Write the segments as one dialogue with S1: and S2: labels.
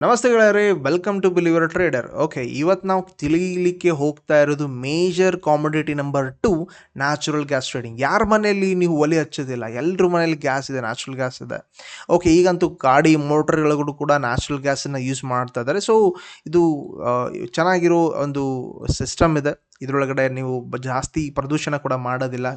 S1: ನಮಸ್ತೆ ಗೆಳೆಯರಿ welcome to believer trader okay ಇವತ್ತು ನಾವು ತಿಳಿಲಿಕ್ಕೆ ಹೋಗ್ತಾ ಇರೋದು major commodity number two natural gas trading ಯಾರ ಮನೆಯಲ್ಲಿ ನೀವು ಒಲೆ ಹಚ್ಚೋದಿಲ್ಲ? ಎಲ್ಲರ ಮನೇಲಿ ಗ್ಯಾಸ್ ಇದೆ ನ್ಯಾಚುರಲ್ ಗ್ಯಾಸ್ ಇದೆ. ಓಕೆ ಈಗಂತೂ ಗಾಡಿ ಮೋಟರ್ಗಳಿಗೂ ಕೂಡ ನ್ಯಾಚುರಲ್ ಗ್ಯಾಸನ್ನು ಯೂಸ್ ಮಾಡ್ತಾ ಇದ್ದಾರೆ. ಸೊ ಇದು ಚೆನ್ನಾಗಿರೋ ಒಂದು ಸಿಸ್ಟಮ್ ಇದೆ. ಇದರೊಳಗಡೆ ನೀವು ಜಾಸ್ತಿ ಪ್ರದೂಷಣ ಕೂಡ ಮಾಡೋದಿಲ್ಲ.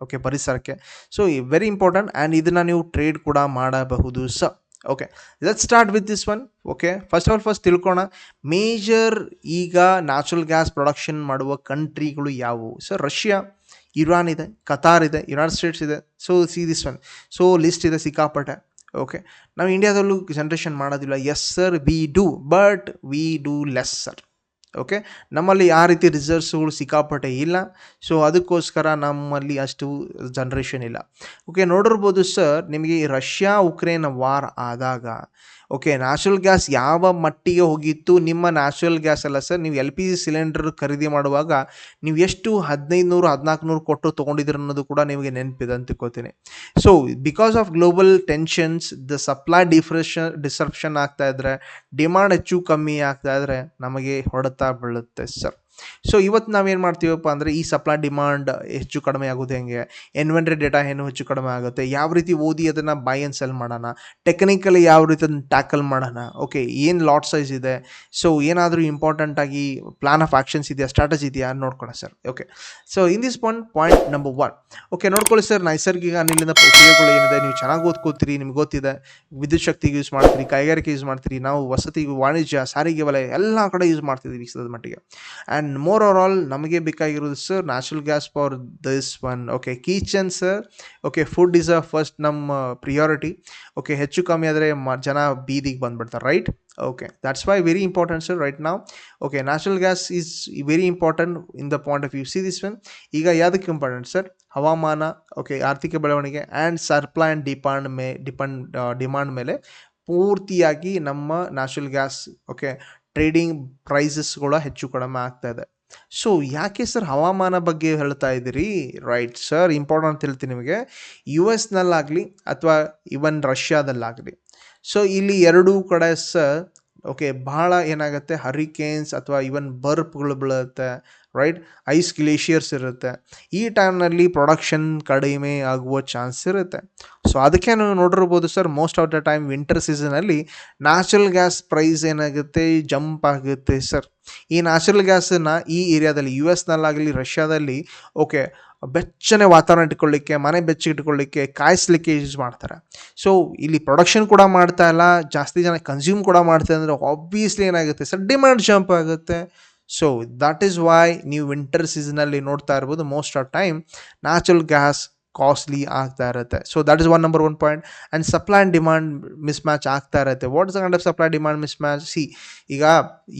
S1: ಓಕೆ ಪರಿಸರಕ್ಕೆ. ಸೊ ವೆರಿ ಇಂಪಾರ್ಟೆಂಟ್ ಆ್ಯಂಡ್ ಇದನ್ನು ನೀವು ಟ್ರೇಡ್ ಕೂಡ ಮಾಡಬಹುದು ಸ okay let start with this one okay first of all first ತಿಳ್ಕೋಣ major ಈಗ ನ್ಯಾಚುರಲ್ ಗ್ಯಾಸ್ ಪ್ರೊಡಕ್ಷನ್ ಮಾಡುವ ಕಂಟ್ರಿಗಳು ಯಾವುವು? ಸೊ ರಷ್ಯಾ ಇರಾನ್ ಇದೆ ಕತಾರ್ ಇದೆ ಯುನೈಟೆಡ್ ಸ್ಟೇಟ್ಸ್ ಇದೆ. So see this one so list ಇದೆ ಸಿಕ್ಕಾಪಟ್ಟೆ. ಓಕೆ ನಾವು ಇಂಡಿಯಾದಲ್ಲೂ ಜನ್ರೇಷನ್ ಮಾಡೋದಿಲ್ಲ. Yes sir we do but we do less sir okay ನಮ್ಮಲ್ಲಿ ಆ ರೀತಿ ರಿಸರ್ವ್ಸ್ಗಳು ಸಿಕ್ಕಾಪಟ್ಟೆ ಇಲ್ಲ. ಸೊ ಅದಕ್ಕೋಸ್ಕರ ನಮ್ಮಲ್ಲಿ ಅಷ್ಟು ಜನ್ರೇಷನ್ ಇಲ್ಲ. ಓಕೆ ನೋಡಿರ್ಬೋದು ಸರ್ ನಿಮಗೆ ರಷ್ಯಾ ಉಕ್ರೇನ್ ವಾರ್ ಆದಾಗ ಓಕೆ ನ್ಯಾಚುರಲ್ ಗ್ಯಾಸ್ ಯಾವ ಮಟ್ಟಿಗೆ ಹೋಗಿತ್ತು? ನಿಮ್ಮ ನ್ಯಾಚುರಲ್ ಗ್ಯಾಸ್ ಅಲ್ಲ ಸರ್ ನೀವು ಎಲ್ ಪಿ ಜಿ ಸಿಲಿಂಡರ್ ಖರೀದಿ ಮಾಡುವಾಗ ನೀವು ಎಷ್ಟು ಹದಿನೈದು ನೂರು ಹದಿನಾಲ್ಕು ನೂರು ಕೊಟ್ಟು ತೊಗೊಂಡಿದ್ದೀರ ಅನ್ನೋದು ಕೂಡ ನಿಮಗೆ ನೆನಪಿದೆ ಅಂತ ತಿಳ್ಕೊತೀನಿ so because of global tensions the supply depression disruption ಆಗ್ತಾ ಇದ್ರೆ ಡಿಮಾಂಡ್ ಹೆಚ್ಚು ಕಮ್ಮಿ ಆಗ್ತಾ ಇದ್ರೆ ನಮಗೆ ಹೊಡೆತ ಬೀಳುತ್ತೆ ಸರ್ ಸೊ ಇವತ್ತು ನಾವೇನು ಮಾಡ್ತೀವಪ್ಪ ಅಂದರೆ ಈ ಸಪ್ಲೈ ಡಿಮಾಂಡ್ ಹೆಚ್ಚು ಕಡಿಮೆ ಆಗೋದು ಹೆಂಗೆ? ಎನ್ವೆಂಟ್ರಿ ಡೇಟಾ ಏನು ಹೆಚ್ಚು ಕಡಿಮೆ ಆಗುತ್ತೆ? ಯಾವ ರೀತಿ ಓದಿ ಅದನ್ನು ಬೈ ಆ್ಯಂಡ್ ಸೆಲ್ ಮಾಡೋಣ? ಟೆಕ್ನಿಕಲಿ ಯಾವ ರೀತಿ ಅದನ್ನು ಟ್ಯಾಕಲ್ ಮಾಡೋಣ? ಓಕೆ ಏನು ಲಾಟ್ ಸೈಜ್ ಇದೆ? ಸೊ ಏನಾದರೂ ಇಂಪಾರ್ಟೆಂಟಾಗಿ ಪ್ಲಾನ್ ಆಫ್ ಆ್ಯಕ್ಷನ್ಸ್ ಇದೆಯಾ? ಸ್ಟ್ರಾಟಜಿ ಇದೆಯಾ? ನೋಡ್ಕೊಳ್ಳಿ sir okay so in this point point number one okay ನೋಡ್ಕೊಳ್ಳಿ ಸರ್ ನೈಸರ್ಗಿಕ ನಿಲ್ಲಿನ ಉಪಯೋಗಗಳು ಏನಿದೆ? ನೀವು ಚೆನ್ನಾಗಿ ಓದ್ಕೋತೀರಿ, ನಿಮ್ಗೆ ಗೊತ್ತಿದೆ. ವಿದ್ಯುತ್ ಶಕ್ತಿಗೆ ಯೂಸ್ ಮಾಡ್ತೀರಿ, ಕೈಗಾರಿಕೆ ಯೂಸ್ ಮಾಡ್ತೀರಿ. ನಾವು ವಸತಿ, ವಾಣಿಜ್ಯ, ಸಾರಿಗೆ ವಲಯ ಎಲ್ಲ ಕಡೆ ಯೂಸ್ ಮಾಡ್ತಿದ್ದೀವಿ ಸದ ಮಟ್ಟಿಗೆ. ಆ್ಯಂಡ್ ಮೋರ್ ಓವರ್ ಆಲ್ ನಮಗೆ ಬೇಕಾಗಿರೋದು sir natural gas for this one okay kitchen sir okay food is a first ನಮ್ಮ ಪ್ರಿಯಾರಿಟಿ ಓಕೆ ಹೆಚ್ಚು ಕಮ್ಮಿ ಆದರೆ ಮ, ಜನ ಬೀದಿಗೆ ಬಂದ್ಬಿಡ್ತಾರೆ right okay that's why very important sir right ನಾವು okay natural gas is very important in the point of view see this one ಈಗ ಯಾವುದಕ್ಕೆ ಇಂಪಾರ್ಟೆಂಟ್ ಸರ್ ಹವಾಮಾನ ಓಕೆ ಆರ್ಥಿಕ ಬೆಳವಣಿಗೆ ಆ್ಯಂಡ್ ಸರ್ಪ್ಲೈ ಆ್ಯಂಡ್ ಡಿಪಾಂಡ್ ಮೇ ಡಿಪೆಂಡ್ ಡಿಮಾಂಡ್ ಮೇಲೆ ಪೂರ್ತಿಯಾಗಿ ನಮ್ಮ ನ್ಯಾಚುರಲ್ ಗ್ಯಾಸ್ ಓಕೆ ಟ್ರೇಡಿಂಗ್ ಪ್ರೈಸಸ್ಗಳು ಹೆಚ್ಚು ಕಡಿಮೆ ಆಗ್ತಾ ಇದೆ. ಸೊ, ಯಾಕೆ ಸರ್ ಹವಾಮಾನ ಬಗ್ಗೆ ಹೇಳ್ತಾ ಇದ್ದೀರಿ? ರೈಟ್ ಸರ್, ಇಂಪಾರ್ಟೆಂಟ್ ಅಂತ ಹೇಳ್ತೀನಿ ನಿಮಗೆ. ಯು ಎಸ್ನಲ್ಲಾಗಲಿ ಅಥವಾ ಇವನ್ ರಷ್ಯಾದಲ್ಲಾಗಲಿ. ಸೊ, ಇಲ್ಲಿ ಎರಡೂ ಕಡೆ ಸರ್, ಓಕೆ ಭಾಳ ಏನಾಗುತ್ತೆ? ಹರಿಕೇನ್ಸ್ ಅಥವಾ ಇವನ್ ಬರ್ಪ್ಗಳು ಬೀಳುತ್ತೆ. ರೈಟ್ ಐಸ್ ಗ್ಲೇಷಿಯರ್ಸ್ ಇರುತ್ತೆ. ಈ ಟೈಮ್ನಲ್ಲಿ ಪ್ರೊಡಕ್ಷನ್ ಕಡಿಮೆ ಆಗುವ ಚಾನ್ಸ್ ಇರುತ್ತೆ. ಸೊ ಅದಕ್ಕೆ ನೀವು ನೋಡಿರ್ಬೋದು sir most of the time winter ಸೀಸನಲ್ಲಿ ನ್ಯಾಚುರಲ್ ಗ್ಯಾಸ್ ಪ್ರೈಸ್ ಏನಾಗುತ್ತೆ? ಜಂಪ್ ಆಗುತ್ತೆ ಸರ್ ಈ ನ್ಯಾಚುರಲ್ ಗ್ಯಾಸನ್ನು ಈ ಏರಿಯಾದಲ್ಲಿ ಯು ಎಸ್ನಲ್ಲಾಗಲಿ ರಷ್ಯಾದಲ್ಲಿ ಓಕೆ ಬೆಚ್ಚನೆ ವಾತಾವರಣ ಇಟ್ಕೊಳ್ಳಿಕ್ಕೆ, ಮನೆ ಬೆಚ್ಚಗಿಟ್ಕೊಳ್ಳಿಕ್ಕೆ ಕಾಯಿಸ್ಲಿಕ್ಕೆ ಯೂಸ್ ಮಾಡ್ತಾರೆ. ಸೊ ಇಲ್ಲಿ ಪ್ರೊಡಕ್ಷನ್ ಕೂಡ ಮಾಡ್ತಾ ಇಲ್ಲ, ಜಾಸ್ತಿ ಜನ ಕನ್ಸ್ಯೂಮ್ ಕೂಡ ಮಾಡ್ತಾ ಅಂದರೆ ಆಬ್ವಿಯಸ್ಲಿ ಏನಾಗುತ್ತೆ ಸರ್ ಡಿಮ್ಯಾಂಡ್ ಜಂಪ್ ಆಗುತ್ತೆ. ಸೊ ದಟ್ ಈಸ್ ವೈ ನೀವು ವಿಂಟರ್ ಸೀಸನಲ್ಲಿ ನೋಡ್ತಾ ಇರ್ಬೋದು most of time natural gas costly ಆಗ್ತಾ ಇರುತ್ತೆ. So that is one number one point and supply and demand mismatch ಆಗ್ತಾ ಇರುತ್ತೆ. What is kind of supply demand mismatch see ಈಗ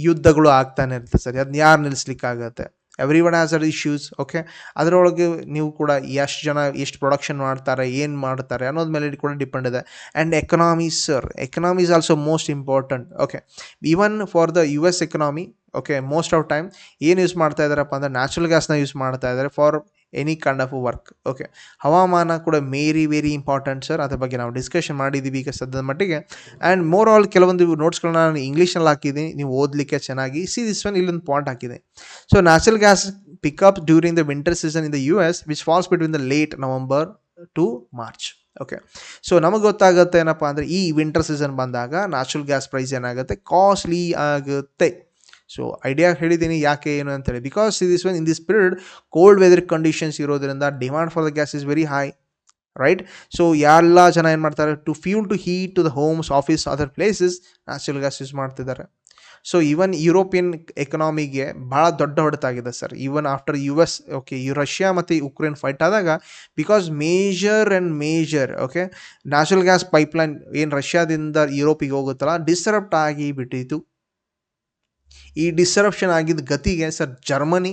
S1: ಯುದ್ಧಗಳು ಆಗ್ತಾನೆ ಇರುತ್ತೆ ಸರಿ. ಅದನ್ನ ಯಾರು ನಿಲ್ಲಿಸ್ಲಿಕ್ಕಾಗತ್ತೆ everyone has our issues okay ಅದರೊಳಗೆ ನೀವು ಕೂಡ ಎಷ್ಟು ಜನ, ಎಷ್ಟು ಪ್ರೊಡಕ್ಷನ್ ಮಾಡ್ತಾರೆ, ಏನು ಮಾಡ್ತಾರೆ ಅನ್ನೋದು ಮೇಲೆ ಕೂಡ ಡಿಪೆಂಡ್ ಇದೆ. And economies sir economy is also most important okay even for the U S economy okay most of time ಏನು ಯೂಸ್ ಮಾಡ್ತಾ ಇದ್ದಾರಪ್ಪ ಅಂದರೆ ನ್ಯಾಚುರಲ್ ಗ್ಯಾಸ್ನ ಯೂಸ್ ಮಾಡ್ತಾ ಇದ್ದಾರೆ. For any kind of work okay ಹವಾಮಾನ ಕೂಡ ಮೇರಿ ವೆರಿ ಇಂಪಾರ್ಟೆಂಟ್ ಸರ್ ಅದರ ಬಗ್ಗೆ ನಾವು ಡಿಸ್ಕಷನ್ ಮಾಡಿದ್ದೀವಿ ಈಗ ಸದ್ಯದ ಮಟ್ಟಿಗೆ. ಆ್ಯಂಡ್ ಮೋರ್ ಆಲ್ ಕೆಲವೊಂದು ನೋಟ್ಸ್ಗಳನ್ನ ನಾನು ಇಂಗ್ಲೀಷ್ನಲ್ಲಿ ಹಾಕಿದ್ದೀನಿ. ನೀವು ಓದಲಿಕ್ಕೆ ಚೆನ್ನಾಗಿ. ಸಿ ದಿಸ್ ಒನ್ ಇಲ್ಲೊಂದು ಪಾಯಿಂಟ್ ಹಾಕಿದೆ. So natural gas pickup during the winter season in the U S which falls between the late November to March okay so ನಮಗೆ ಗೊತ್ತಾಗುತ್ತೆ ಏನಪ್ಪ ಅಂದರೆ ಈ ವಿಂಟರ್ ಸೀಸನ್ ಬಂದಾಗ ನ್ಯಾಚುರಲ್ ಗ್ಯಾಸ್ ಪ್ರೈಸ್ ಏನಾಗುತ್ತೆ? Costly ಆಗುತ್ತೆ. ಸೊ ಐಡಿಯಾ ಹೇಳಿದ್ದೀನಿ ಯಾಕೆ, ಏನು ಅಂತೇಳಿ. Because this one in this period cold weather conditions ಇರೋದ್ರಿಂದ demand for the gas is very high right so ಎಲ್ಲ ಜನ ಏನು ಮಾಡ್ತಾರೆ to fuel to heat to the homes office other places natural gas use ಮಾಡ್ತಿದ್ದಾರೆ. So even European ಎಕನಾಮಿಗೆ ಭಾಳ ದೊಡ್ಡ ಹೊಡೆತಾಗಿದೆ sir even after U S okay U Russia ಮತ್ತು Ukraine fight ಆದಾಗ because major and major okay natural gas pipeline ಏನು ರಷ್ಯಾದಿಂದ ಯುರೋಪಿಗೆ ಹೋಗುತ್ತಲ್ಲ ಡಿಸ್ಟರಪ್ಟ್ ಆಗಿ ಬಿಟ್ಟಿತ್ತು. ಈ ಡಿಸ್ಟರಪ್ಷನ್ ಆಗಿದ್ದ ಗತಿಗೆ sir Germany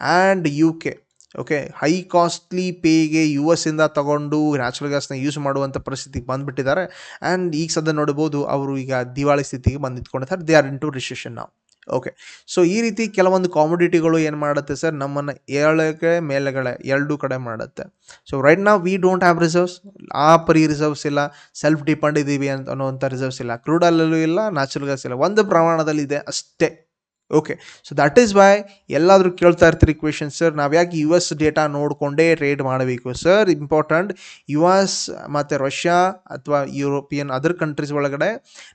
S1: and U K okay high costly ಪೇಗೆ U S ಇಂದ ತಗೊಂಡು ನ್ಯಾಚುರಲ್ ಗ್ಯಾಸ್ನ ಯೂಸ್ ಮಾಡುವಂಥ ಪರಿಸ್ಥಿತಿಗೆ ಬಂದುಬಿಟ್ಟಿದ್ದಾರೆ. ಆ್ಯಂಡ್ ಈಗ ಸದ್ಯ ನೋಡ್ಬೋದು, ಅವರು ಈಗ ದಿವಾಳಿ ಸ್ಥಿತಿಗೆ ಬಂದು ನಿಂತ್ಕೊಂಡಿದ್ದಾರೆ they are in to recession ನಾವು ಓಕೆ ಸೊ ಈ ರೀತಿ ಕೆಲವೊಂದು ಕಾಮಿಡಿಟಿಗಳು ಏನು ಮಾಡುತ್ತೆ ಸರ್ ನಮ್ಮನ್ನು ಏಳಕ್ಕೆ ಮೇಲೆಗಡೆ ಎರಡು ಕಡೆ ಮಾಡುತ್ತೆ. ಸೊ ರೈಟ್ ನಾವು ವಿ ಡೋಂಟ್ ಹ್ಯಾವ್ ರಿಸರ್ವ್ಸ್ ಆ ಪರಿ ರಿಸರ್ವ್ಸ್ ಇಲ್ಲ. ಸೆಲ್ಫ್ ಡಿಪೆಂಡ್ ಇದ್ದೀವಿ ಅಂತ ಅನ್ನೋವಂಥ ರಿಸರ್ವ್ಸ್ ಇಲ್ಲ. ಕ್ರೂಡಲ್ಲೂ ಇಲ್ಲ ನ್ಯಾಚುರಲ್ ಗ್ಯಾಸ್ ಇಲ್ಲ. ಒಂದು ಪ್ರಮಾಣದಲ್ಲಿ ಇದೆ ಅಷ್ಟೇ. Okay so that is why ಎಲ್ಲಾದರೂ ಕೇಳ್ತಾ ಇರ್ತೀರಿ ಕ್ವೆಶನ್ ಸರ್ ನಾವು ಯಾಕೆ ಯು ಎಸ್ ಡೇಟಾ ನೋಡಿಕೊಂಡೇ ಟ್ರೇಡ್ ಮಾಡಬೇಕು ಸರ್ ಇಂಪಾರ್ಟೆಂಟ್ ಯು ಎಸ್ ಮತ್ತು ರಷ್ಯಾ ಅಥವಾ ಯುರೋಪಿಯನ್ ಅದರ್ ಕಂಟ್ರೀಸ್ ಒಳಗಡೆ,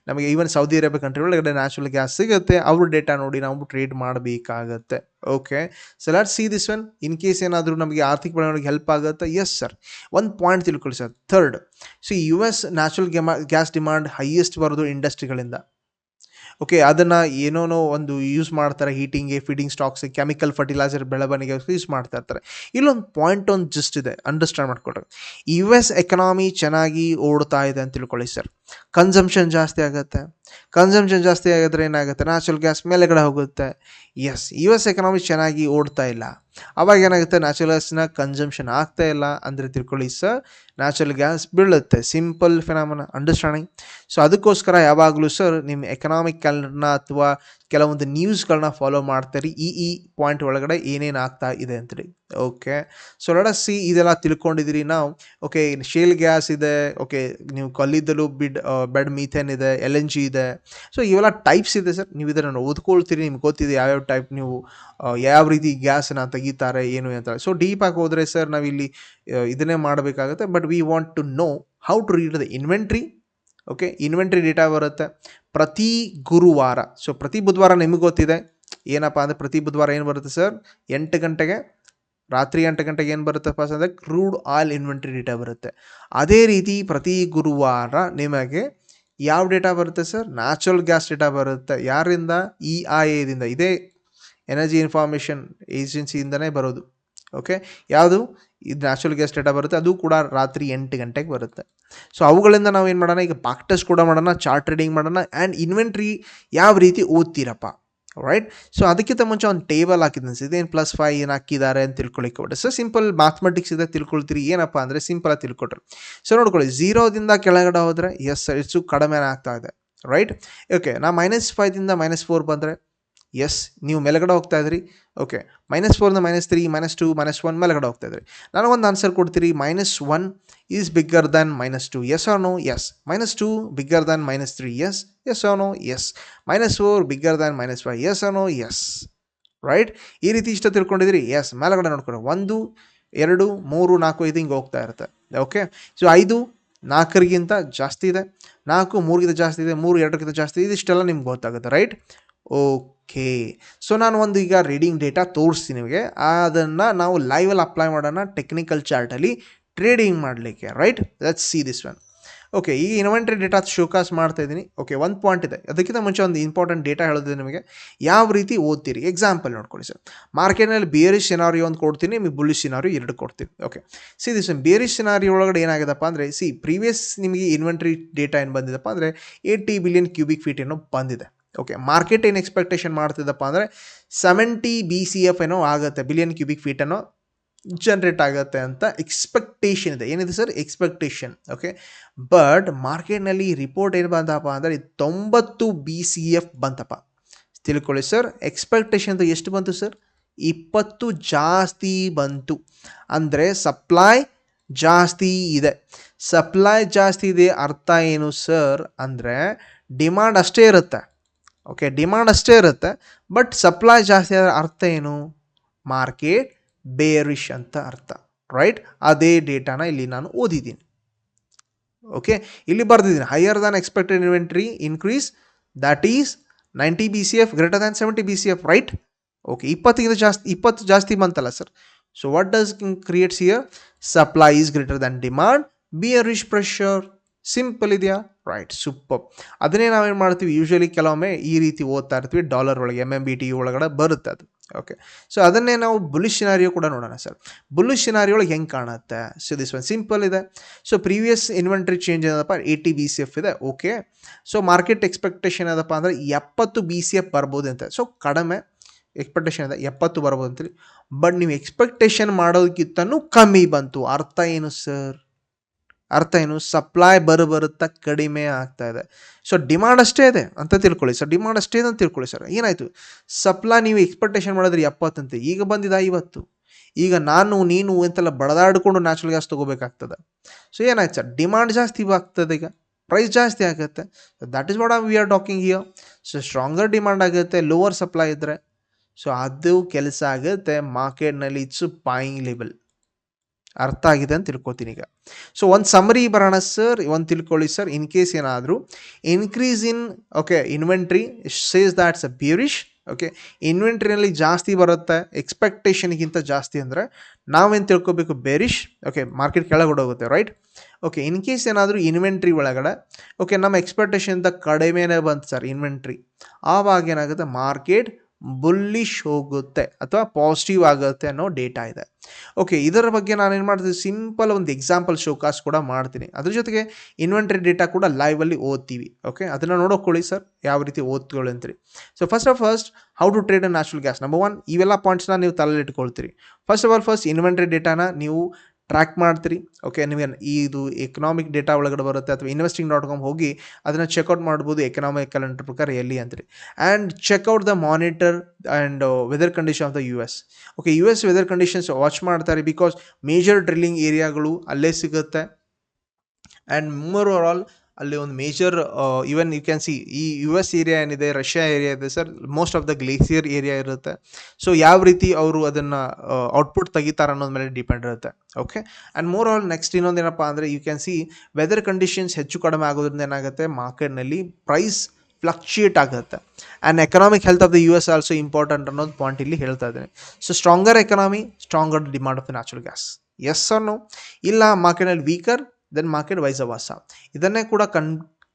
S1: ನಮಗೆ ಈವನ್ ಸೌದಿ ಅರೇಬಿಯಾ ಕಂಟ್ರಿ ಒಳಗಡೆ ನ್ಯಾಚುರಲ್ ಗ್ಯಾಸ್ ಸಿಗುತ್ತೆ. ಅವ್ರ ಡೇಟಾ ನೋಡಿ ನಾವು ಟ್ರೇಡ್ ಮಾಡಬೇಕಾಗತ್ತೆ. Okay so lot see this one in case ಏನಾದರೂ ನಮಗೆ ಆರ್ಥಿಕ ಬೆಳವಣಿಗೆ ಹೆಲ್ಪ್ ಆಗುತ್ತೆ ಎಸ್ ಸರ್ ಒಂದು ಪಾಯಿಂಟ್ ತಿಳ್ಕೊಳ್ಳಿ sir third so U S natural gas demand highest ಬರೋದು ಇಂಡಸ್ಟ್ರಿಗಳಿಂದ ಓಕೆ ಅದನ್ನು ಏನೋನೋ ಒಂದು ಯೂಸ್ ಮಾಡ್ತಾರೆ ಹೀಟಿಂಗ್ಗೆ ಫೀಡಿಂಗ್ ಸ್ಟಾಕ್ಸ್ ಕೆಮಿಕಲ್ ಫರ್ಟಿಲೈಸರ್ ಬೆಳವಣಿಗೆ ಯೂಸ್ ಮಾಡ್ತಾ ಇರ್ತಾರೆ. ಇಲ್ಲೊಂದು ಪಾಯಿಂಟ್ ಒಂದು ಜಸ್ಟ್ ಇದೆ ಅಂಡರ್ಸ್ಟ್ಯಾಂಡ್ ಮಾಡ್ಕೊಳ್ರಿ. ಯು ಎಸ್ ಎಕನಾಮಿ ಚೆನ್ನಾಗಿ ಓಡ್ತಾ ಇದೆ ಅಂತ ತಿಳ್ಕೊಳ್ಳಿ ಸರ್ ಕನ್ಸಂಪ್ಷನ್ ಜಾಸ್ತಿ ಆಗುತ್ತೆ. ಕನ್ಸಂಪ್ಷನ್ ಜಾಸ್ತಿ ಆಗಿದ್ರೆ ಏನಾಗುತ್ತೆ? ನ್ಯಾಚುರಲ್ ಗ್ಯಾಸ್ ಮೇಲೆಗಡೆ ಹೋಗುತ್ತೆ. ಎಸ್ ಯು ಎಸ್ ಎಕನಾಮಿ ಚೆನ್ನಾಗಿ ಓಡ್ತಾ ಇಲ್ಲ. ಅವಾಗ ಏನಾಗುತ್ತೆ? ನ್ಯಾಚುರಲ್ ಗ್ಯಾಸ್ನ ಕನ್ಸಂಪ್ಷನ್ ಆಗ್ತಾ ಇಲ್ಲ ಅಂದರೆ ತಿಳ್ಕೊಳ್ಳಿ ಸರ್ ನ್ಯಾಚುರಲ್ ಗ್ಯಾಸ್ ಬೀಳುತ್ತೆ. ಸಿಂಪಲ್ ಫಿನಾಮನ ಅಂಡರ್ಸ್ಟ್ಯಾಂಡಿಂಗ್ ಸೊ ಅದಕ್ಕೋಸ್ಕರ ಯಾವಾಗಲೂ ಸರ್ ನಿಮ್ಮ ಎಕನಾಮಿಕ್ ಕ್ಯಾಲೆಂಡರ್ನ ಅಥವಾ ಕೆಲವೊಂದು ನ್ಯೂಸ್ಗಳನ್ನ ಫಾಲೋ ಮಾಡ್ತಾರೆ ಈ ಈ ಪಾಯಿಂಟ್ ಒಳಗಡೆ ಏನೇನು ಆಗ್ತಾ ಇದೆ ಅಂತೇಳಿ ಓಕೆ ಸೊ ಲಡ ಸಿ ಇದೆಲ್ಲ ತಿಳ್ಕೊಂಡಿದ್ದೀರಿ ನಾವು. ಓಕೆ ಶೇಲ್ ಗ್ಯಾಸ್ ಇದೆ. ಓಕೆ ನೀವು ಕಲ್ಲಿದ್ದಲು ಬಿಡ್ ಬೆಡ್ ಮೀಥೇನ್ ಇದೆ. ಎಲ್ ಎನ್ ಜಿ ಸೊ ಇವೆಲ್ಲ ಟೈಪ್ಸ್ ಇದೆ ಸರ್ ನೀವು ಇದನ್ನು ಓದ್ಕೊಳ್ತೀರಿ, ನಿಮ್ಗೆ ಗೊತ್ತಿದೆ ಯಾವ್ಯಾವ ಟೈಪ್ ನೀವು ಯಾವ ರೀತಿ ಗ್ಯಾಸನ್ನು ತೆಗಿತಾರೆ, ಏನು ಅಂತ ಸೊ ಡೀಪಾಗಿ ಹೋದರೆ ಸರ್ ನಾವಿಲ್ಲಿ ಇದನ್ನೇ ಮಾಡಬೇಕಾಗುತ್ತೆ. But we want to know how to read the inventory okay inventory data ಬರುತ್ತೆ. ಪ್ರತಿ ಗುರುವಾರ ಸೊ ಪ್ರತಿ ಬುಧವಾರ ನಿಮಗೆ ಗೊತ್ತಿದೆ. ಏನಪ್ಪ ಅಂದರೆ ಪ್ರತಿ ಬುಧವಾರ ಏನು ಬರುತ್ತೆ ಸರ್ ಎಂಟು ಗಂಟೆಗೆ, ರಾತ್ರಿ ಎಂಟು ಗಂಟೆಗೆ ಏನು ಬರುತ್ತಪ್ಪ ಅಂದರೆ ಕ್ರೂಡ್ ಆಯಿಲ್ ಇನ್ವೆಂಟ್ರಿ ಡೇಟಾ ಬರುತ್ತೆ. ಅದೇ ರೀತಿ ಪ್ರತಿ ಗುರುವಾರ ನಿಮಗೆ ಯಾವ ಡೇಟಾ ಬರುತ್ತೆ ಸರ್? ನ್ಯಾಚುರಲ್ ಗ್ಯಾಸ್ ಡೇಟಾ ಬರುತ್ತೆ. ಯಾರಿಂದ? ಇ ಐ ಎದಿಂದ ಇದೇ ಎನರ್ಜಿ ಇನ್ಫಾರ್ಮೇಷನ್ ಏಜೆನ್ಸಿಯಿಂದನೇ ಬರೋದು. ಓಕೆ? ಯಾವುದು? ಇದು ನ್ಯಾಚುರಲ್ ಗ್ಯಾಸ್ ಡೇಟಾ ಬರುತ್ತೆ. ಅದು ಕೂಡ ರಾತ್ರಿ ಎಂಟು ಗಂಟೆಗೆ ಬರುತ್ತೆ. ಸೊ, ಅವುಗಳಿಂದ ನಾವು ಏನು ಮಾಡೋಣ? ಈಗ ಬಾಕ್ ಟೆಸ್ಟ್ ಕೂಡ ಮಾಡೋಣ, ಚಾರ್ಟ್ ಟ್ರೇಡಿಂಗ್ ಮಾಡೋಣ ಆ್ಯಂಡ್ ಇನ್ವೆಂಟ್ರಿ ಯಾವ ರೀತಿ ಓದ್ತೀರಪ್ಪ? ರೈಟ್ ಸೊ ಅದಕ್ಕಿಂತ ಮುಂಚೆ ಒಂದು ಟೇಬಲ್ ಹಾಕಿದ್ದೀನಿ ಇದೇನು ಪ್ಲಸ್ ಫೈವ್ ಏನು ಹಾಕಿದ್ದಾರೆ ಅಂತ ತಿಳ್ಕೊಳ್ಳಿಕ್ಕೆ ಹೊಡೆ ಸೊ ಸಿಂಪಲ್ ಮ್ಯಾಥಮೆಟಿಕ್ಸ್ ಇದೆ, ತಿಳ್ಕೊಳ್ತೀರಿ. ಏನಪ್ಪ ಅಂದರೆ ಸಿಂಪಲಾಗಿ ತಿಳ್ಕೊಟ್ರಿ. ಸೊ ನೋಡ್ಕೊಳ್ಳಿ. ಝೀರೋದಿಂದ ಕೆಳಗಡೆ ಹೋದರೆ ಎಸ್ ಸರ್ ಹೆಚ್ಚು ಕಡಿಮೆ ಆಗ್ತಾ ಇದೆ. ರೈಟ್ ಓಕೆ ನಾ ಮೈನಸ್ ಫೈವ್ದಿಂದ ಮೈನಸ್ ಫೋರ್ ಬಂದರೆ ಎಸ್, ನೀವು ಮೇಲಗಡೆ ಹೋಗ್ತಾ ಇದ್ರಿ. Okay minus ಫೋರ್ನ minus three minus two minus one ಮೇಲಗಡೆ ಹೋಗ್ತಾ ಇದ್ರಿ. ನನಗೊಂದು ಆನ್ಸರ್ ಕೊಡ್ತೀರಿ. Minus one is bigger than minus two yes or no yes minus two bigger than minus three yes yes or no yes minus four bigger than minus five yes or no yes right ಈ ರೀತಿ ಇಷ್ಟ ತಿಳ್ಕೊಂಡಿದ್ರಿ S ಮೇಲಗಡೆ ನೋಡ್ಕೊಂಡು ಒಂದು, ಎರಡು, ಮೂರು, ನಾಲ್ಕು, ಐದು ಹಿಂಗೆ ಹೋಗ್ತಾ ಇರುತ್ತೆ. ಓಕೆ ಸೊ ಐದು, ನಾಲ್ಕರಿಗಿಂತ ಜಾಸ್ತಿ ಇದೆ. ನಾಲ್ಕು, ಮೂರಿಗಿಂತ ಜಾಸ್ತಿ ಇದೆ. ಮೂರು, ಎರಡಕ್ಕಿಂತ ಜಾಸ್ತಿ ಇದೆ. ಇಷ್ಟೆಲ್ಲ ನಿಮ್ಗೆ ಗೊತ್ತಾಗುತ್ತೆ. Right okay. ಸೊ ನಾನು ಒಂದು ಈಗ ರೀಡಿಂಗ್ ಡೇಟಾ ತೋರಿಸ್ತೀನಿ ನಿಮಗೆ. ಅದನ್ನು ನಾವು ಲೈವಲ್ಲಿ ಅಪ್ಲೈ ಮಾಡೋಣ ಟೆಕ್ನಿಕಲ್ ಚಾರ್ಟಲ್ಲಿ ಟ್ರೇಡಿಂಗ್ ಮಾಡಲಿಕ್ಕೆ right let's see this one okay ಈ ಇನ್ವೆಂಟ್ರಿ ಡೇಟಾ ಶೋಕಾಸ್ ಮಾಡ್ತಾ ಇದ್ದೀನಿ. ಓಕೆ ಒಂದು ಪಾಯಿಂಟ್ ಇದೆ. ಅದಕ್ಕಿಂತ ಮುಂಚೆ ಒಂದು ಇಂಪಾರ್ಟೆಂಟ್ ಡೇಟಾ ಹೇಳಿದ್ರೆ ನಿಮಗೆ. ಯಾವ ರೀತಿ ಓದ್ತೀರಿ? ಎಕ್ಸಾಂಪಲ್ ನೋಡ್ಕೊಳ್ಳಿ ಸರ್. ಮಾರ್ಕೆಟ್ನಲ್ಲಿ ಬೇರೆ ಸಿನಾರಿಯೋ ಒಂದು ಕೊಡ್ತೀನಿ, ನಿಮಗೆ ಬುಲ್ಲಿ ಸಿನಾರಿಯೋ ಎರಡು ಕೊಡ್ತೀನಿ. ಓಕೆ ಸಿ ದಿಸ್ ಬೇರೆ ಸಿನಾರಿಯೋ ಒಳಗಡೆ ಏನಾಗಿದೆಪ್ಪ ಅಂದರೆ ಸಿ ಪ್ರೀವಿಯಸ್ ನಿಮಗೆ ಇನ್ವೆಂಟ್ರಿ ಡೇಟಾ ಏನು ಬಂದಿದೆಪ್ಪ ಅಂದರೆ ಏಯ್ಟಿ ಬಿಲಿಯನ್ ಕ್ಯೂಬಿಕ್ ಫೀಟ್ ಏನೋ ಬಂದಿದೆ. ಓಕೆ ಮಾರ್ಕೆಟ್ ಏನು ಎಕ್ಸ್ಪೆಕ್ಟೇಷನ್ ಮಾಡ್ತಿದ್ದಪ್ಪ ಅಂದರೆ ಸೆವೆಂಟಿ ಬಿ ಸಿ ಎಫ್ ಏನೋ ಆಗುತ್ತೆ ಬಿಲಿಯನ್ ಕ್ಯೂಬಿಕ್ ಫೀಟ್ ಏನೋ ಜನ್ರೇಟ್ ಆಗುತ್ತೆ ಅಂತ ಎಕ್ಸ್ಪೆಕ್ಟೇಷನ್ ಇದೆ. ಏನಿದೆ ಸರ್ ಎಕ್ಸ್ಪೆಕ್ಟೇಷನ್ ಓಕೆ ಬಟ್ ಮಾರ್ಕೆಟ್ನಲ್ಲಿ ರಿಪೋರ್ಟ್ ಏನು ಬಂತಪ್ಪ ಅಂದರೆ ತೊಂಬತ್ತು ಬಿ ಸಿ ಎಫ್ ಬಂತಪ್ಪ. ತಿಳ್ಕೊಳ್ಳಿ ಸರ್ ಎಕ್ಸ್ಪೆಕ್ಟೇಷನ್ ಎಷ್ಟು ಬಂತು ಸರ್ ಇಪ್ಪತ್ತು ಜಾಸ್ತಿ ಬಂತು. ಅಂದರೆ ಸಪ್ಲೈ ಜಾಸ್ತಿ ಇದೆ. ಸಪ್ಲೈ ಜಾಸ್ತಿ ಇದೆ, ಅರ್ಥ ಏನು ಸರ್ ಅಂದರೆ ಡಿಮಾಂಡ್ ಅಷ್ಟೇ ಇರುತ್ತೆ. ಓಕೆ ಡಿಮಾಂಡ್ ಅಷ್ಟೇ ಇರುತ್ತೆ ಬಟ್ ಸಪ್ಲೈ ಜಾಸ್ತಿ ಆದರೆ ಅರ್ಥ ಏನು? ಮಾರ್ಕೆಟ್ ಬೇರಿಶ್ ಅಂತ ಅರ್ಥ ರೈಟ್ ಅದೇ ಡೇಟಾನ ಇಲ್ಲಿ ನಾನು ಓದಿದ್ದೀನಿ. ಓಕೆ ಇಲ್ಲಿ ಬರ್ದಿದ್ದೀನಿ higher than expected inventory increase that is ninety B C F greater than seventy B C F right okay ಇಪ್ಪತ್ತಿಗಿಂತ ಜಾಸ್ತಿ, ಇಪ್ಪತ್ತು ಜಾಸ್ತಿ ಬಂತಲ್ಲ sir so what does creates here supply is greater than demand bearish pressure simple ಇದೆಯಾ? Right super ಅದನ್ನೇ ನಾವೇನು ಮಾಡ್ತೀವಿ? Usually ಕೆಲವೊಮ್ಮೆ ಈ ರೀತಿ ಓದ್ತಾ ಇರ್ತೀವಿ. ಡಾಲರ್ ಒಳಗೆ ಎಂ ಎಂ ಬಿ ಟಿ ಒಳಗಡೆ ಬರುತ್ತೆ ಅದು. ಓಕೆ ಸೊ ಅದನ್ನೇ ನಾವು ಬುಲಿಶ್ ಸಿನಾರಿಯೋ ಕೂಡ ನೋಡೋಣ ಸರ್ ಬುಲಿಶ್ ಸಿನಾರಿಯೋ ಒಳಗೆ ಹೆಂಗೆ ಕಾಣುತ್ತೆ? ಸೊ ದಿಸ್ ಒನ್ ಸಿಂಪಲ್ ಇದೆ. ಸೊ ಪ್ರೀವಿಯಸ್ ಇನ್ವೆಂಟ್ರಿ ಚೇಂಜ್ ಏನದಪ್ಪ? ಏಯ್ಟಿ ಬಿ ಸಿ ಎಫ್ ಇದೆ. ಓಕೆ ಸೊ ಮಾರ್ಕೆಟ್ ಎಕ್ಸ್ಪೆಕ್ಟೇಷನ್ ಏನದಪ್ಪ ಅಂದರೆ ಎಪ್ಪತ್ತು ಬಿ ಸಿ ಎಫ್ ಬರ್ಬೋದು ಅಂತ. ಸೊ ಕಡಿಮೆ ಎಕ್ಸ್ಪೆಕ್ಟೇಷನ್ ಇದೆ. ಎಪ್ಪತ್ತು ಬರ್ಬೋದು ಅಂತೇಳಿ ಬಟ್ ನೀವು ಎಕ್ಸ್ಪೆಕ್ಟೇಷನ್ ಮಾಡೋದಕ್ಕಿಂತನೂ ಕಮ್ಮಿ ಬಂತು. ಅರ್ಥ ಏನು ಸರ್ ಅರ್ಥ ಏನು? ಸಪ್ಲೈ ಬರುತ್ತಾ ಕಡಿಮೆ ಆಗ್ತಾ ಇದೆ. ಸೊ ಡಿಮಾಂಡ್ ಅಷ್ಟೇ ಇದೆ ಅಂತ ತಿಳ್ಕೊಳ್ಳಿ. ಸರ್ ಡಿಮಾಂಡ್ ಅಷ್ಟೇ ಇದೆ ಅಂತ ತಿಳ್ಕೊಳ್ಳಿ ಸರ್. ಏನಾಯಿತು? ಸಪ್ಲೈ ನೀವು ಎಕ್ಸ್ಪೆಕ್ಟೇಷನ್ ಮಾಡಿದ್ರೆ ಎಪ್ಪತ್ತಂತೆ ಈಗ ಬಂದಿದೆ ಐವತ್ತು. ಈಗ ನಾನು, ನೀನು ಎಂತೆಲ್ಲ ಬಡದಾಡಿಕೊಂಡು ನ್ಯಾಚುರಲ್ ಗ್ಯಾಸ್ ತೊಗೋಬೇಕಾಗ್ತದೆ. ಸೊ ಏನಾಯ್ತು ಸರ್? ಡಿಮಾಂಡ್ ಜಾಸ್ತಿ ಆಗ್ತದೆ ಈಗ. ಪ್ರೈಸ್ ಜಾಸ್ತಿ ಆಗುತ್ತೆ. That is what we are talking here so stronger demand ಆಗುತ್ತೆ ಲೋವರ್ ಸಪ್ಲೈ ಇದ್ದರೆ ಸೊ ಅದು ಕೆಲಸ ಆಗುತ್ತೆ ಮಾರ್ಕೆಟ್ನಲ್ಲಿ ಇಟ್ಸ್ ಪಾಯಿಂಗ್ ಲೆವೆಲ್ ಅರ್ಥ ಆಗಿದೆ ಅಂತ ತಿಳ್ಕೊತೀನಿ ಈಗ. ಸೊ ಒಂದು ಸಮರಿ ಬರೋಣ ಸರ್ ಒಂದು ತಿಳ್ಕೊಳ್ಳಿ ಸರ್ ಇನ್ ಕೇಸ್ ಏನಾದರೂ increase in okay inventory says that's a bearish okay ಇನ್ವೆಂಟ್ರಿನಲ್ಲಿ ಜಾಸ್ತಿ ಬರುತ್ತೆ ಎಕ್ಸ್ಪೆಕ್ಟೇಷನ್ಗಿಂತ ಜಾಸ್ತಿ ಅಂದರೆ ನಾವೇನು ತಿಳ್ಕೊಬೇಕು? ಬೇರಿಶ್ ಓಕೆ ಮಾರ್ಕೆಟ್ ಕೆಳಗಡೆ ಹೋಗುತ್ತೆ ರೈಟ್ ಓಕೆ ಇನ್ ಕೇಸ್ ಏನಾದರೂ ಇನ್ವೆಂಟ್ರಿ ಒಳಗಡೆ ಓಕೆ ನಮ್ಮ ಎಕ್ಸ್ಪೆಕ್ಟೇಷನ್ದ ಕಡಿಮೆನೇ ಬಂತು ಸರ್ ಇನ್ವೆಂಟ್ರಿ ಆವಾಗ ಏನಾಗುತ್ತೆ? ಮಾರ್ಕೆಟ್ ಬುಲ್ಲಿಶ್ ಹೋಗುತ್ತೆ ಅಥವಾ ಪಾಸಿಟಿವ್ ಆಗುತ್ತೆ ಅನ್ನೋ ಡೇಟಾ ಇದೆ. ಓಕೆ ಇದರ ಬಗ್ಗೆ ನಾನು ಏನು ಮಾಡ್ತೀನಿ ಸಿಂಪಲ್ ಒಂದು ಎಕ್ಸಾಂಪಲ್ ಶೋಕಾಸ್ ಕೂಡ ಮಾಡ್ತೀನಿ. ಅದ್ರ ಜೊತೆಗೆ ಇನ್ವೆಂಟ್ರಿ ಡೇಟಾ ಕೂಡ ಲೈವಲ್ಲಿ ಓದ್ತೀವಿ. ಓಕೆ ಅದನ್ನು ನೋಡೋಕೊಳ್ಳಿ ಸರ್ ಯಾವ ರೀತಿ ಓದ್ಕೊಳ್ಳಿ ಅಂತೀರಿ. So first of first how to trade a natural gas number one ಇವೆಲ್ಲ ಪಾಯಿಂಟ್ಸ್ನ ನೀವು ತಲೆಯಲ್ಲಿ ಇಟ್ಕೊಳ್ತೀರಿ. First of all first inventory ಡೇಟಾನ ನೀವು ಟ್ರ್ಯಾಕ್ ಮಾಡ್ತೀರಿ. ಓಕೆ ನಿಮಗೆ ಇದು ಎಕನಾಮಿಕ್ ಡೇಟಾ ಒಳಗಡೆ ಬರುತ್ತೆ ಅಥವಾ ಇನ್ವೆಸ್ಟಿಂಗ್ ಡಾಟ್ ಕಾಮ್ ಹೋಗಿ ಅದನ್ನು ಚೆಕ್ಔಟ್ ಮಾಡ್ಬೋದು ಎಕನಾಮಿಕ್ ಕ್ಯಾಲೆಂಡರ್ ಪ್ರಕಾರ ಎಲ್ಲಿ ಅಂತೀರಿ. And check out the monitor and weather condition of the U S okay U S weather conditions watch ಮಾಡ್ತಾರೆ ಬಿಕಾಸ್ ಮೇಜರ್ ಡ್ರಿಲ್ಲಿಂಗ್ ಏರಿಯಾಗಳು ಅಲ್ಲೇ ಸಿಗುತ್ತೆ. ಆ್ಯಂಡ್ ಮೋರ್ ಓವರ್ ಆಲ್ ಅಲ್ಲಿ ಒಂದು major even you can see ಈ ಯು ಎಸ್ ಏರಿಯಾ ಏನಿದೆ Russia area ಇದೆ sir most of the glacier area ಇರುತ್ತೆ. ಸೊ ಯಾವ ರೀತಿ ಅವರು ಅದನ್ನು ಔಟ್ಪುಟ್ ತೆಗಿತಾರೆ ಅನ್ನೋದ್ರ ಮೇಲೆ ಡಿಪೆಂಡ್ ಇರುತ್ತೆ. Okay and more all next ಇನ್ನೊಂದು ಏನಪ್ಪ ಅಂದರೆ you can see weather conditions ಹೆಚ್ಚು ಕಡಿಮೆ ಆಗೋದ್ರಿಂದ ಏನಾಗುತ್ತೆ ಮಾರ್ಕೆಟ್ನಲ್ಲಿ ಪ್ರೈಸ್ ಫ್ಲಕ್ಚುಯೇಟ್ ಆಗುತ್ತೆ. And economic health of the U S also important ಅನ್ನೋದು ಪಾಯಿಂಟ್ ಇಲ್ಲಿ ಹೇಳ್ತಾ ಇದ್ದೀನಿ. So stronger economy stronger demand of natural gas yes ಅನ್ನು ಇಲ್ಲ ಮಾರ್ಕೆಟ್ನಲ್ಲಿ ವೀಕರ್ ದೆನ್ ಮಾರ್ಕೆಟ್ ವೈಸ್ ಅವಾಸ ಇದನ್ನೇ ಕೂಡ ಕನ್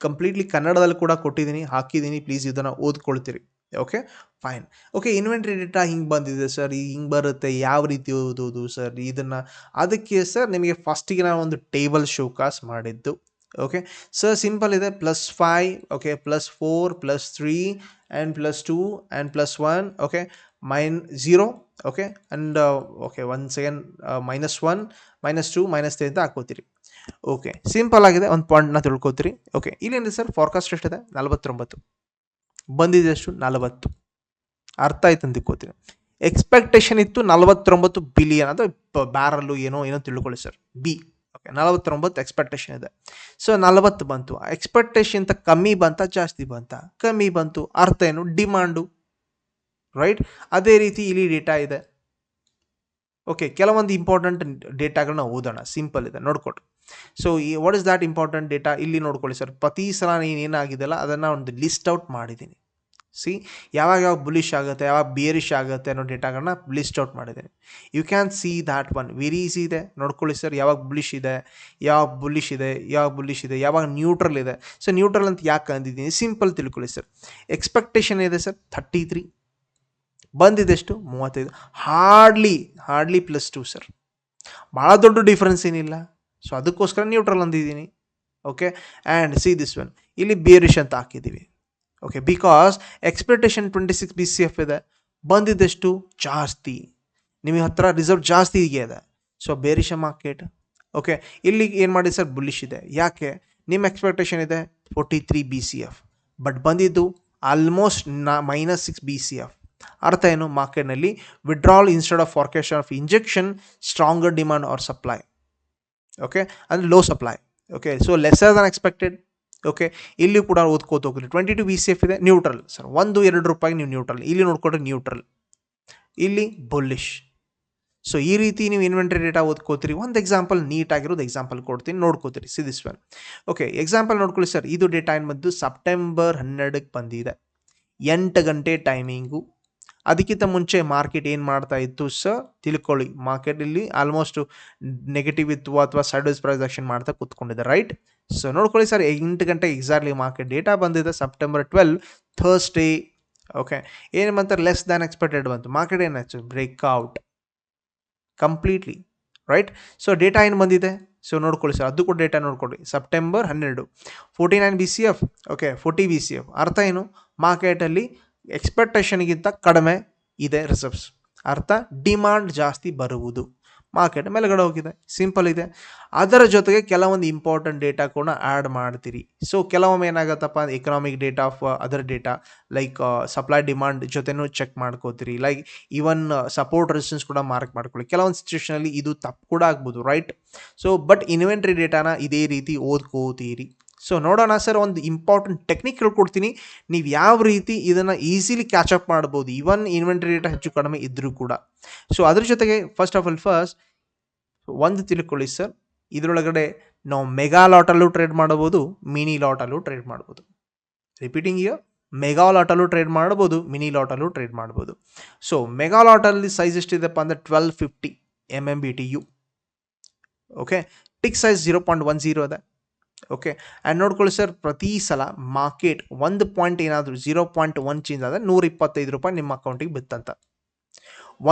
S1: ಕಂಪ್ಲೀಟ್ಲಿ ಕನ್ನಡದಲ್ಲಿ ಕೂಡ ಕೊಟ್ಟಿದ್ದೀನಿ. ಹಾಕಿದ್ದೀನಿ. ಪ್ಲೀಸ್ ಇದನ್ನು ಓದ್ಕೊಳ್ತೀರಿ. Okay fine okay inventory data ಹಿಂಗೆ ಬಂದಿದೆ ಸರ್ ಹಿಂಗೆ ಬರುತ್ತೆ. ಯಾವ ರೀತಿ ಓದೋದು ಸರ್ ಇದನ್ನು ಅದಕ್ಕೆ ಸರ್ ನಿಮಗೆ ಫಸ್ಟಿಗೆ ನಾನು ಒಂದು ಟೇಬಲ್ ಶೋಕಾಸ್ ಮಾಡಿದ್ದು. ಓಕೆ ಸರ್ ಸಿಂಪಲ್ ಇದೆ. Plus five okay plus four plus three and plus two and plus one okay main zero okay and okay one second minus one minus two minus three ಅಂತ ಹಾಕೋತೀರಿ okay simple ಆಗಿದೆ, ಒಂದು ಪಾಯಿಂಟ್ನ ತಿಳ್ಕೊತೀರಿ. Okay ಇಲ್ಲೇನಿದೆ sir ಫಾರ್ಕಾಸ್ಟ್ ಎಷ್ಟಿದೆ? ನಲವತ್ತೊಂಬತ್ತು. ಬಂದಿದ್ದಷ್ಟು ನಲವತ್ತು. ಅರ್ಥ ಆಯ್ತು ಅಂತ ಎಕ್ಸ್ಪೆಕ್ಟೇಷನ್ ಇತ್ತು ನಲವತ್ತೊಂಬತ್ತು ಬಿಲಿಯನ್ ಅದು ಬ್ಯಾರಲ್ಲು ಏನೋ ಏನೋ ತಿಳ್ಕೊಳ್ಳಿ ಸರ್ ಬಿ ಓಕೆ ನಲವತ್ತೊಂಬತ್ತು ಎಕ್ಸ್ಪೆಕ್ಟೇಷನ್ ಇದೆ. ಸೊ ನಲವತ್ತು ಬಂತು. ಎಕ್ಸ್ಪೆಕ್ಟೇಷನ್ ಅಂತ ಕಮ್ಮಿ ಬಂತ, ಜಾಸ್ತಿ ಬಂತ? ಕಮ್ಮಿ ಬಂತು. ಅರ್ಥ ಏನು? ಡಿಮಾಂಡು ರೈಟ್ ಅದೇ ರೀತಿ ಇಲ್ಲಿ ಡೇಟಾ ಇದೆ. ಓಕೆ ಕೆಲವೊಂದು ಇಂಪಾರ್ಟೆಂಟ್ ಡೇಟಾಗಳನ್ನ ಓದೋಣ. ಸಿಂಪಲ್ ಇದೆ. ನೋಡ್ಕೊಟ್ಟು ಸೊ ಈ what is that important data ಇಲ್ಲಿ ನೋಡ್ಕೊಳ್ಳಿ ಸರ್. ಪ್ರತಿ ಸಲ ನೀನು ಏನಾಗಿದೆಯಲ್ಲ, ಅದನ್ನು ಒಂದು ಲಿಸ್ಟ್ ಔಟ್ ಮಾಡಿದ್ದೀನಿ. ಸಿ ಯಾವಾಗ ಯಾವಾಗ ಬುಲಿಶ್ ಆಗುತ್ತೆ, ಯಾವಾಗ ಬಿಯರಿಶ್ ಆಗುತ್ತೆ ಅನ್ನೋ ಡೇಟಾಗಳನ್ನ ಲಿಸ್ಟ್ ಔಟ್ ಮಾಡಿದ್ದೀನಿ. You can see that one very easy ಇದೆ. ನೋಡ್ಕೊಳ್ಳಿ ಸರ್, ಯಾವಾಗ ಬುಲಿಶ್ ಇದೆ, ಯಾವಾಗ ಬುಲಿಶ್ ಇದೆ, ಯಾವಾಗ ಬುಲಿಶ್ ಇದೆ, ಯಾವಾಗ ನ್ಯೂಟ್ರಲ್ ಇದೆ. ಸೊ ನ್ಯೂಟ್ರಲ್ ಅಂತ ಯಾಕೆ ಅಂದಿದ್ದೀನಿ? ಸಿಂಪಲ್ ತಿಳ್ಕೊಳ್ಳಿ ಸರ್. ಎಕ್ಸ್ಪೆಕ್ಟೇಷನ್ ಇದೆ ಸರ್ ಥರ್ಟಿ ತ್ರೀ ಬಂದಿದೆಷ್ಟು ಮೂವತ್ತೈದು. Hardly hardly plus two sir ಭಾಳ ದೊಡ್ಡ ಡಿಫ್ರೆನ್ಸ್ ಏನಿಲ್ಲ. ಸೊ ಅದಕ್ಕೋಸ್ಕರ neutral ಅಂದಿದ್ದೀನಿ. Okay and see this one ಇಲ್ಲಿ ಬೇರಿಶ್ ಅಂತ ಹಾಕಿದ್ದೀವಿ. Okay because expectation twenty six B C F ಇದೆ. ಬಂದಿದ್ದೆಷ್ಟು? ಜಾಸ್ತಿ. ನಿಮಗೆ ಹತ್ರ ರಿಸರ್ವ್ ಜಾಸ್ತಿ ಇದೆ. ಸೊ ಬೇರಿಶ ಮಾರ್ಕೆಟ್ ಓಕೆ ಇಲ್ಲಿ ಏನು ಮಾಡಿ ಸರ್ ಬುಲಿಶ್ ಇದೆ. ಯಾಕೆ? ನಿಮ್ಮ ಎಕ್ಸ್ಪೆಕ್ಟೇಷನ್ ಇದೆ forty three B C F but ಬಂದಿದ್ದು ಆಲ್ಮೋಸ್ಟ್ ನಾ minus six B C F ಅರ್ಥ ಏನು? ಮಾರ್ಕೆಟ್ನಲ್ಲಿ withdrawal instead of ಫಾರ್ಕೇಶನ್ of injection stronger demand or supply okay ಅಂದರೆ low supply okay so lesser than expected okay ಇಲ್ಲಿ ಕೂಡ ಓದ್ಕೋತ ಹೋಗ್ರಿ twenty two B C F ಇದೆ ನ್ಯೂಟ್ರಲ್ ಸರ್ ಒಂದು, ಎರಡು ರೂಪಾಯಿಗೆ ನೀವು ನ್ಯೂಟ್ರಲ್ ಇಲ್ಲಿ ನೋಡ್ಕೊಂಡ್ರೆ ನ್ಯೂಟ್ರಲ್ ಇಲ್ಲಿ ಬುಲ್ಲಿಶ್ ಸೊ ಈ ರೀತಿ ನೀವು ಇನ್ವೆಂಟ್ರಿ ಡೇಟಾ ಓದ್ಕೋತೀರಿ. ಒಂದು ಎಕ್ಸಾಂಪಲ್ ನೀಟಾಗಿರೋದು ಎಕ್ಸಾಂಪಲ್ ಕೊಡ್ತೀನಿ. ನೋಡ್ಕೋತೀರಿ. ಸಿ ಒನ್ ಓಕೆ ಎಕ್ಸಾಂಪಲ್ ನೋಡ್ಕೊಳ್ಳಿ ಸರ್ ಇದು ಡೇಟಾ ಏನು ಬಂದು ಸೆಪ್ಟೆಂಬರ್ ಹನ್ನೆರಡಕ್ಕೆ ಬಂದಿದೆ. ಎಂಟು ಗಂಟೆ ಟೈಮಿಂಗು ಅದಕ್ಕಿಂತ ಮುಂಚೆ ಮಾರ್ಕೆಟ್ ಏನು ಮಾಡ್ತಾ ಇತ್ತು ಸ ತಿಳ್ಕೊಳ್ಳಿ. ಮಾರ್ಕೆಟಲ್ಲಿ ಆಲ್ಮೋಸ್ಟ್ ನೆಗೆಟಿವ್ ಇತ್ತು ಅಥವಾ ಸೈಡ್ವೇಸ್ ಪ್ರೈಸ್ ಆಕ್ಷನ್ ಮಾಡ್ತಾ ಕೂತ್ಕೊಂಡಿದೆ ರೈಟ್ ಸೊ ನೋಡ್ಕೊಳ್ಳಿ ಸರ್ ಎಂಟು ಗಂಟೆ ಎಕ್ಸಾಕ್ಟ್ಲಿ ಮಾರ್ಕೆಟ್ ಡೇಟಾ ಬಂದಿದೆ ಸೆಪ್ಟೆಂಬರ್ ಟ್ವೆಲ್ ಥರ್ಸ್ಡೇ ಓಕೆ ಏನು ಬಂತಾರೆ ಲೆಸ್ ದ್ಯಾನ್ ಎಕ್ಸ್ಪೆಕ್ಟೆಡ್ ಬಂತು. ಮಾರ್ಕೆಟ್ ಏನಾಯ್ತು breakout completely right so data ಏನು ಬಂದಿದೆ? ಸೊ ನೋಡ್ಕೊಳ್ಳಿ ಸರ್ ಅದು ಕೂಡ ಡೇಟಾ ನೋಡ್ಕೊಳ್ಳಿ. ಸೆಪ್ಟೆಂಬರ್ ಹನ್ನೆರಡು. Forty nine B C F okay forty B C F ಅರ್ಥ ಏನು? ಮಾರ್ಕೆಟಲ್ಲಿ ಎಕ್ಸ್ಪೆಕ್ಟೇಷನ್ಗಿಂತ ಕಡಿಮೆ ಇದೆ ರಿಸರ್ವ್ಸ್ ಅರ್ಥ? ಡಿಮಾಂಡ್ ಜಾಸ್ತಿ ಬರುವುದು. ಮಾರ್ಕೆಟ್ ಮೇಲೆಗಡೆ ಹೋಗಿದೆ. ಸಿಂಪಲ್ ಇದೆ. ಅದರ ಜೊತೆಗೆ ಕೆಲವೊಂದು ಇಂಪಾರ್ಟೆಂಟ್ ಡೇಟಾ ಕೂಡ ಆ್ಯಡ್ ಮಾಡ್ತೀರಿ. ಸೊ ಕೆಲವೊಮ್ಮೆ ಏನಾಗುತ್ತಪ್ಪ? Economic data of other data like supply demand ಜೊತೆನೂ ಚೆಕ್ ಮಾಡ್ಕೋತೀರಿ. ಲೈಕ್ ಈವನ್ ಸಪೋರ್ಟ್ ರೆಸಿಸ್ಟೆನ್ಸ್ ಕೂಡ ಮಾರ್ಕ್ ಮಾಡ್ಕೊಳ್ಳಿ. ಕೆಲವೊಂದು ಸಿಚುವೇಷನಲ್ಲಿ ಇದು ತಪ್ಪು ಕೂಡ ಆಗ್ಬೋದು ರೈಟ್ ಸೊ ಬಟ್ ಇನ್ವೆಂಟ್ರಿ ಡೇಟಾನ ಇದೇ ರೀತಿ ಓದ್ಕೋತೀರಿ. ಸೊ ನೋಡೋಣ ಸರ್, ಒಂದು ಇಂಪಾರ್ಟೆಂಟ್ ಟೆಕ್ನಿಕ್ ಹೇಳ್ಕೊಡ್ತೀನಿ. ನೀವು ಯಾವ ರೀತಿ ಇದನ್ನು ಈಸಿಲಿ ಕ್ಯಾಚಪ್ ಮಾಡ್ಬೋದು ಇವನ್ ಇನ್ವೆಂಟ್ರಿ ಡೇಟಾ ಹೆಚ್ಚು ಕಡಿಮೆ ಇದ್ದರೂ ಕೂಡ. ಸೊ ಅದ್ರ ಜೊತೆಗೆ ಫಸ್ಟ್ ಆಫ್ ಆಲ್ ಫಸ್ಟ್ ಒಂದು ತಿಳ್ಕೊಳ್ಳಿ ಸರ್ ಇದರೊಳಗಡೆ ನಾವು ಮೆಗಾ ಲಾಟಲ್ಲೂ ಟ್ರೇಡ್ ಮಾಡ್ಬೋದು ಮಿನಿ ಲಾಟಲ್ಲೂ ಟ್ರೇಡ್ ಮಾಡ್ಬೋದು ರಿಪೀಟಿಂಗ್ ಇಯರ್ ಮೆಗಾ ಲಾಟಲ್ಲೂ ಟ್ರೇಡ್ ಮಾಡ್ಬೋದು ಮಿನಿ ಲಾಟಲ್ಲೂ ಟ್ರೇಡ್ ಮಾಡ್ಬೋದು ಸೊ ಮೆಗಾ ಲಾಟಲ್ಲಿ ಸೈಜ್ ಎಷ್ಟಿದೆಪ್ಪ ಅಂದರೆ twelve fifty M M B T U okay tick size zero point one zero ಇದೆ ಓಕೆ ಆ್ಯಂಡ್ ನೋಡ್ಕೊಳ್ಳಿ ಸರ್ ಪ್ರತಿ ಸಲ ಮಾರ್ಕೆಟ್ ಒಂದು ಪಾಯಿಂಟ್ ಏನಾದರೂ ಜೀರೋ ಪಾಯಿಂಟ್ ಒನ್ ಚೇಂಜ್ ಆದರೆ ನೂರ ಇಪ್ಪತ್ತೈದು ರೂಪಾಯಿ ನಿಮ್ಮ ಅಕೌಂಟಿಗೆ ಬಿತ್ತಂತ.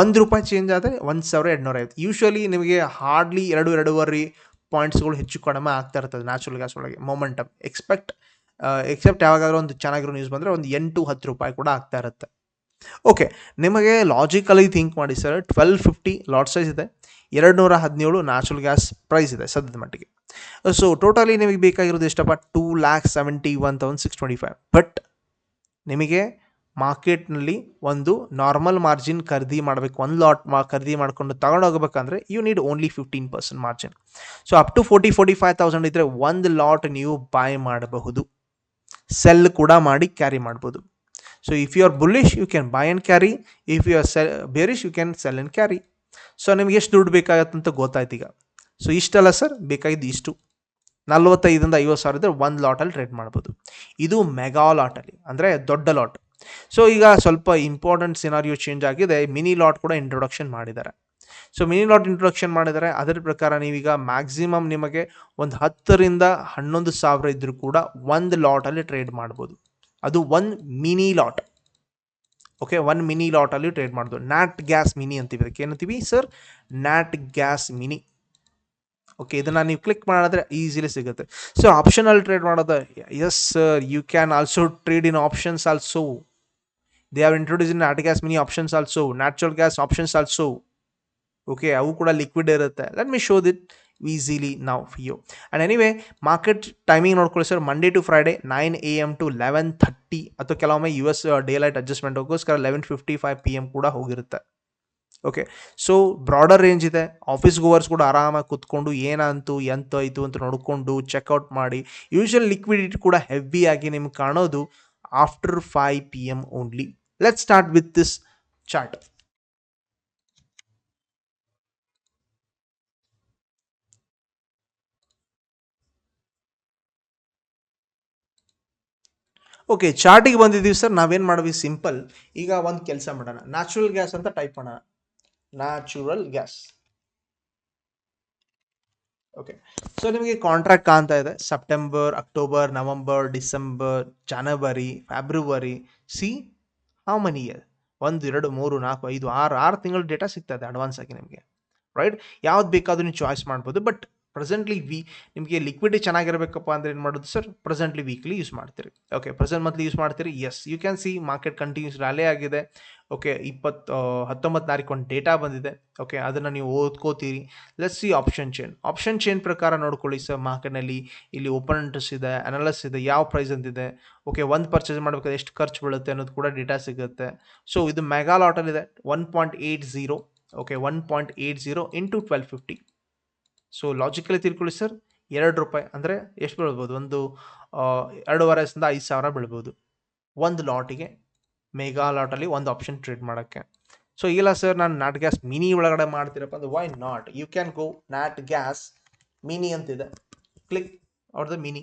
S1: ಒಂದು ರೂಪಾಯಿ ಚೇಂಜ್ ಆದರೆ ಒಂದು ಸಾವಿರ ಎರಡುನೂರೈವತ್ತು ಯೂಶ್ವಲಿ ನಿಮಗೆ ಹಾರ್ಡ್ಲಿ ಎರಡು, ಎರಡೂವರೆ ಪಾಯಿಂಟ್ಸ್ಗಳು ಹೆಚ್ಚು ಕಡಿಮೆ ಆಗ್ತಾ ಇರ್ತದೆ ನ್ಯಾಚುರಲ್ ಗ್ಯಾಸ್ ಒಳಗೆ ಮೊಮೆಂಟಮ್ ಎಕ್ಸ್ಪೆಕ್ಟ್ ಎಕ್ಸೆಪ್ಟ್ ಯಾವಾಗಾದ್ರೂ ಒಂದು ಚೆನ್ನಾಗಿರೋ ನ್ಯೂಸ್ ಬಂದರೆ ಒಂದು ಎಂಟು, ಹತ್ತು ರೂಪಾಯಿ ಕೂಡ ಆಗ್ತಾ ಇರುತ್ತೆ. ಓಕೆ ನಿಮಗೆ ಲಾಜಿಕಲಿ ಥಿಂಕ್ ಮಾಡಿ sir twelve fifty lot size ಇದೆ. ಎರಡು ನೂರ ಹದಿನೇಳು ನ್ಯಾಚುರಲ್ ಗ್ಯಾಸ್ ಪ್ರೈಸ್ ಇದೆ ಸದ್ಯದ ಮಟ್ಟಿಗೆ. ಸೊ ಟೋಟಲಿ ನಿಮಗೆ ಬೇಕಾಗಿರೋದು ಎಷ್ಟಪ್ಪ? Two lakh seventy one thousand six twenty five but ನಿಮಗೆ ಮಾರ್ಕೆಟ್ನಲ್ಲಿ ಒಂದು ನಾರ್ಮಲ್ ಮಾರ್ಜಿನ್ ಖರೀದಿ ಮಾಡಬೇಕು. ಒಂದು ಲಾಟ್ ಮಾ ಖರೀದಿ ಮಾಡಿಕೊಂಡು ತಗೊಂಡೋಗ್ಬೇಕಂದ್ರೆ you need only fifteen percent margin so up to forty forty five thousand ಇದ್ದರೆ ಒಂದು ಲಾಟ್ ನೀವು ಬೈ ಮಾಡಬಹುದು. ಸೆಲ್ ಕೂಡ ಮಾಡಿ ಕ್ಯಾರಿ ಮಾಡ್ಬೋದು. So if you are bullish you can buy and carry if you are sell bearish you can sell and carry so ನಿಮ್ಗೆ ಎಷ್ಟು ದುಡ್ಡು ಬೇಕಾಗತ್ತಂತ ಗೊತ್ತಾಯ್ತು ಈಗ. ಸೊ ಇಷ್ಟಲ್ಲ ಸರ್ ಬೇಕಾಗಿದ್ದು ಇಷ್ಟು. ನಲ್ವತ್ತೈದರಿಂದ ಐವತ್ತು ಸಾವಿರ ಇದ್ದರೆ ಒಂದು ಲಾಟಲ್ಲಿ ಟ್ರೇಡ್ ಮಾಡ್ಬೋದು. ಇದು ಮೆಗಾ ಲಾಟಲ್ಲಿ ಅಂದರೆ ದೊಡ್ಡ ಲಾಟ್ ಸೊ ಈಗ ಸ್ವಲ್ಪ ಇಂಪಾರ್ಟೆಂಟ್ ಸಿನಾರಿಯೋ ಚೇಂಜ್ ಆಗಿದೆ. ಮಿನಿ ಲಾಟ್ ಕೂಡ ಇಂಟ್ರೊಡಕ್ಷನ್ ಮಾಡಿದ್ದಾರೆ. ಸೊ ಮಿನಿ ಲಾಟ್ ಇಂಟ್ರೊಡಕ್ಷನ್ ಮಾಡಿದರೆ ಅದರ ಪ್ರಕಾರ ನೀವೀಗ ಮ್ಯಾಕ್ಸಿಮಮ್ ನಿಮಗೆ ಒಂದು ಹತ್ತರಿಂದ ಹನ್ನೊಂದು ಸಾವಿರ ಇದ್ದರೂ ಕೂಡ ಒಂದು ಲಾಟಲ್ಲಿ ಟ್ರೇಡ್ ಮಾಡ್ಬೋದು. ಅದು ಒಂದು mini lot okay one mini ಲಾಟಲ್ಲಿ trade ಮಾಡ್ಬೋದು. ನ್ಯಾಟ್ ಗ್ಯಾಸ್ ಮಿನಿ ಅಂತೀವಿ. ಅದಕ್ಕೆ ಏನಂತೀವಿ sir nat gas mini okay ಇದನ್ನು ನೀವು ಕ್ಲಿಕ್ ಮಾಡಿದ್ರೆ ಈಸಿಲಿ ಸಿಗುತ್ತೆ. ಸೊ ಆಪ್ಷನಲ್ ಟ್ರೇಡ್ ಮಾಡೋದು yes sir you can also trade in options also they have introduce in nat gas mini options also natural gas options also okay ಅವು ಕೂಡ liquid ಇರುತ್ತೆ. Let me show it easily ನಾವು you and anyway market timing ನೋಡ್ಕೊಳ್ಳಿ sir Monday to Friday nine A M to eleven thirty ಅಥವಾ ಕೆಲವೊಮ್ಮೆ U S daylight ಅಡ್ಜಸ್ಟ್ಮೆಂಟ್ಗೋಸ್ಕರ eleven fifty five P M ಕೂಡ ಹೋಗಿರುತ್ತೆ. Okay so broader range ಇದೆ. Office goers ಕೂಡ ಆರಾಮಾಗಿ ಕುತ್ಕೊಂಡು ಏನಂತು ಎಂತ ಆಯಿತು ಅಂತ ನೋಡಿಕೊಂಡು ಚೆಕ್ಔಟ್ ಮಾಡಿ ಯೂಶುವಲ್ ಲಿಕ್ವಿಡಿಟಿ ಕೂಡ ಹೆವಿ ಆಗಿ ನಿಮ್ಗೆ ಕಾಣೋದು after five P M only let start with this chart okay ಚಾರ್ಟಿಗೆ ಬಂದಿದ್ದೀವಿ ಸರ್. ನಾವೇನು ಮಾಡ್ವಿ? ಸಿಂಪಲ್ ಈಗ ಒಂದು ಕೆಲಸ ಮಾಡೋಣ. ನ್ಯಾಚುರಲ್ ಗ್ಯಾಸ್ ಅಂತ ಟೈಪ್ ಮಾಡೋಣ. ನ್ಯಾಚುರಲ್ ಗ್ಯಾಸ್ ಓಕೆ ಸೊ ನಿಮಗೆ ಕಾಂಟ್ರಾಕ್ಟ್ ಕಾಣ್ತಾ ಇದೆ. September October November December January February see how many here ಒಂದು, ಎರಡು, ಮೂರು, ನಾಲ್ಕು, ಐದು, ಆರು ಆರು ತಿಂಗಳ ಡೇಟಾ ಸಿಗ್ತದೆ ಅಡ್ವಾನ್ಸ್ ಆಗಿ ನಿಮಗೆ. ರೈಟ್ ಯಾವ್ದು ಬೇಕಾದ್ರೂ ನೀವು ಚಾಯ್ಸ್ ಮಾಡ್ಬೋದು. ಬಟ್ ಪ್ರೆಸೆಂಟ್ಲಿ ವಿ ನಿಮಗೆ ಲಿಕ್ವಿಡಿ ಚೆನ್ನಾಗಿರಬೇಕಪ್ಪ ಅಂದರೆ ಏನು ಮಾಡೋದು ಸರ್ ಪ್ರೆಸೆಂಟ್ಲಿ ವೀಕ್ಲಿ ಯೂಸ್ ಮಾಡ್ತೀರಿ. ಓಕೆ ಪ್ರೆಸೆಂಟ್ ಮಂತ್ಲಿ ಯೂಸ್ ಮಾಡ್ತೀರಿ? Yes you can see market continues rally ಆಗಿದೆ. ಓಕೆ ಇಪ್ಪತ್ತು ಹತ್ತೊಂಬತ್ತು ತಾರೀಕು ಒಂದು ಡೇಟಾ ಬಂದಿದೆ. ಓಕೆ ಅದನ್ನು ನೀವು ಓದ್ಕೋತೀರಿ. Let's see option chain option chain ಪ್ರಕಾರ ನೋಡ್ಕೊಳ್ಳಿ ಸರ್ ಮಾರ್ಕೆಟ್ನಲ್ಲಿ ಇಲ್ಲಿ ಓಪನ್ ಇಂಟ್ರೆಸ್ಟ್ ಇದೆ ಅನಲಸ್ ಇದೆ, ಯಾವ ಪ್ರೈಸ್ ಅಂತಿದೆ. ಓಕೆ ಒಂದು ಪರ್ಚೇಸ್ ಮಾಡಬೇಕಾದ್ರೆ ಎಷ್ಟು ಖರ್ಚು ಬೀಳುತ್ತೆ ಅನ್ನೋದು ಕೂಡ ಡೇಟಾ ಸಿಗುತ್ತೆ. ಸೊ ಇದು mega ಲಾಟಲ್ಲಿದೆ one point eight zero okay one point eight zero into twelve fifty so logically ತಿಳ್ಕೊಳ್ಳಿ ಸರ್ ಎರಡು ರೂಪಾಯಿ ಅಂದರೆ ಎಷ್ಟು ಬೀಳ್ಬೋದು? ಒಂದು ಎರಡೂವರೆಯಿಂದ ಐದು ಸಾವಿರ ಬೀಳ್ಬೋದು. ಒಂದು ಲಾಟಿಗೆ ಮೆಗಾ ಲಾಟಲ್ಲಿ ಒಂದು ಆಪ್ಷನ್ ಟ್ರೇಡ್ ಮಾಡೋಕ್ಕೆ. ಸೊ ಇಲ್ಲ ಸರ್ ನಾನು ನಾಟ್ ಗ್ಯಾಸ್ ಮಿನಿ ಒಳಗಡೆ ಮಾಡ್ತೀರಪ್ಪ ಅಂದ್ರೆ why not you can go nat gas mini ಅಂತಿದೆ. ಕ್ಲಿಕ್ ಅವ್ರದ್ದು ಮಿನಿ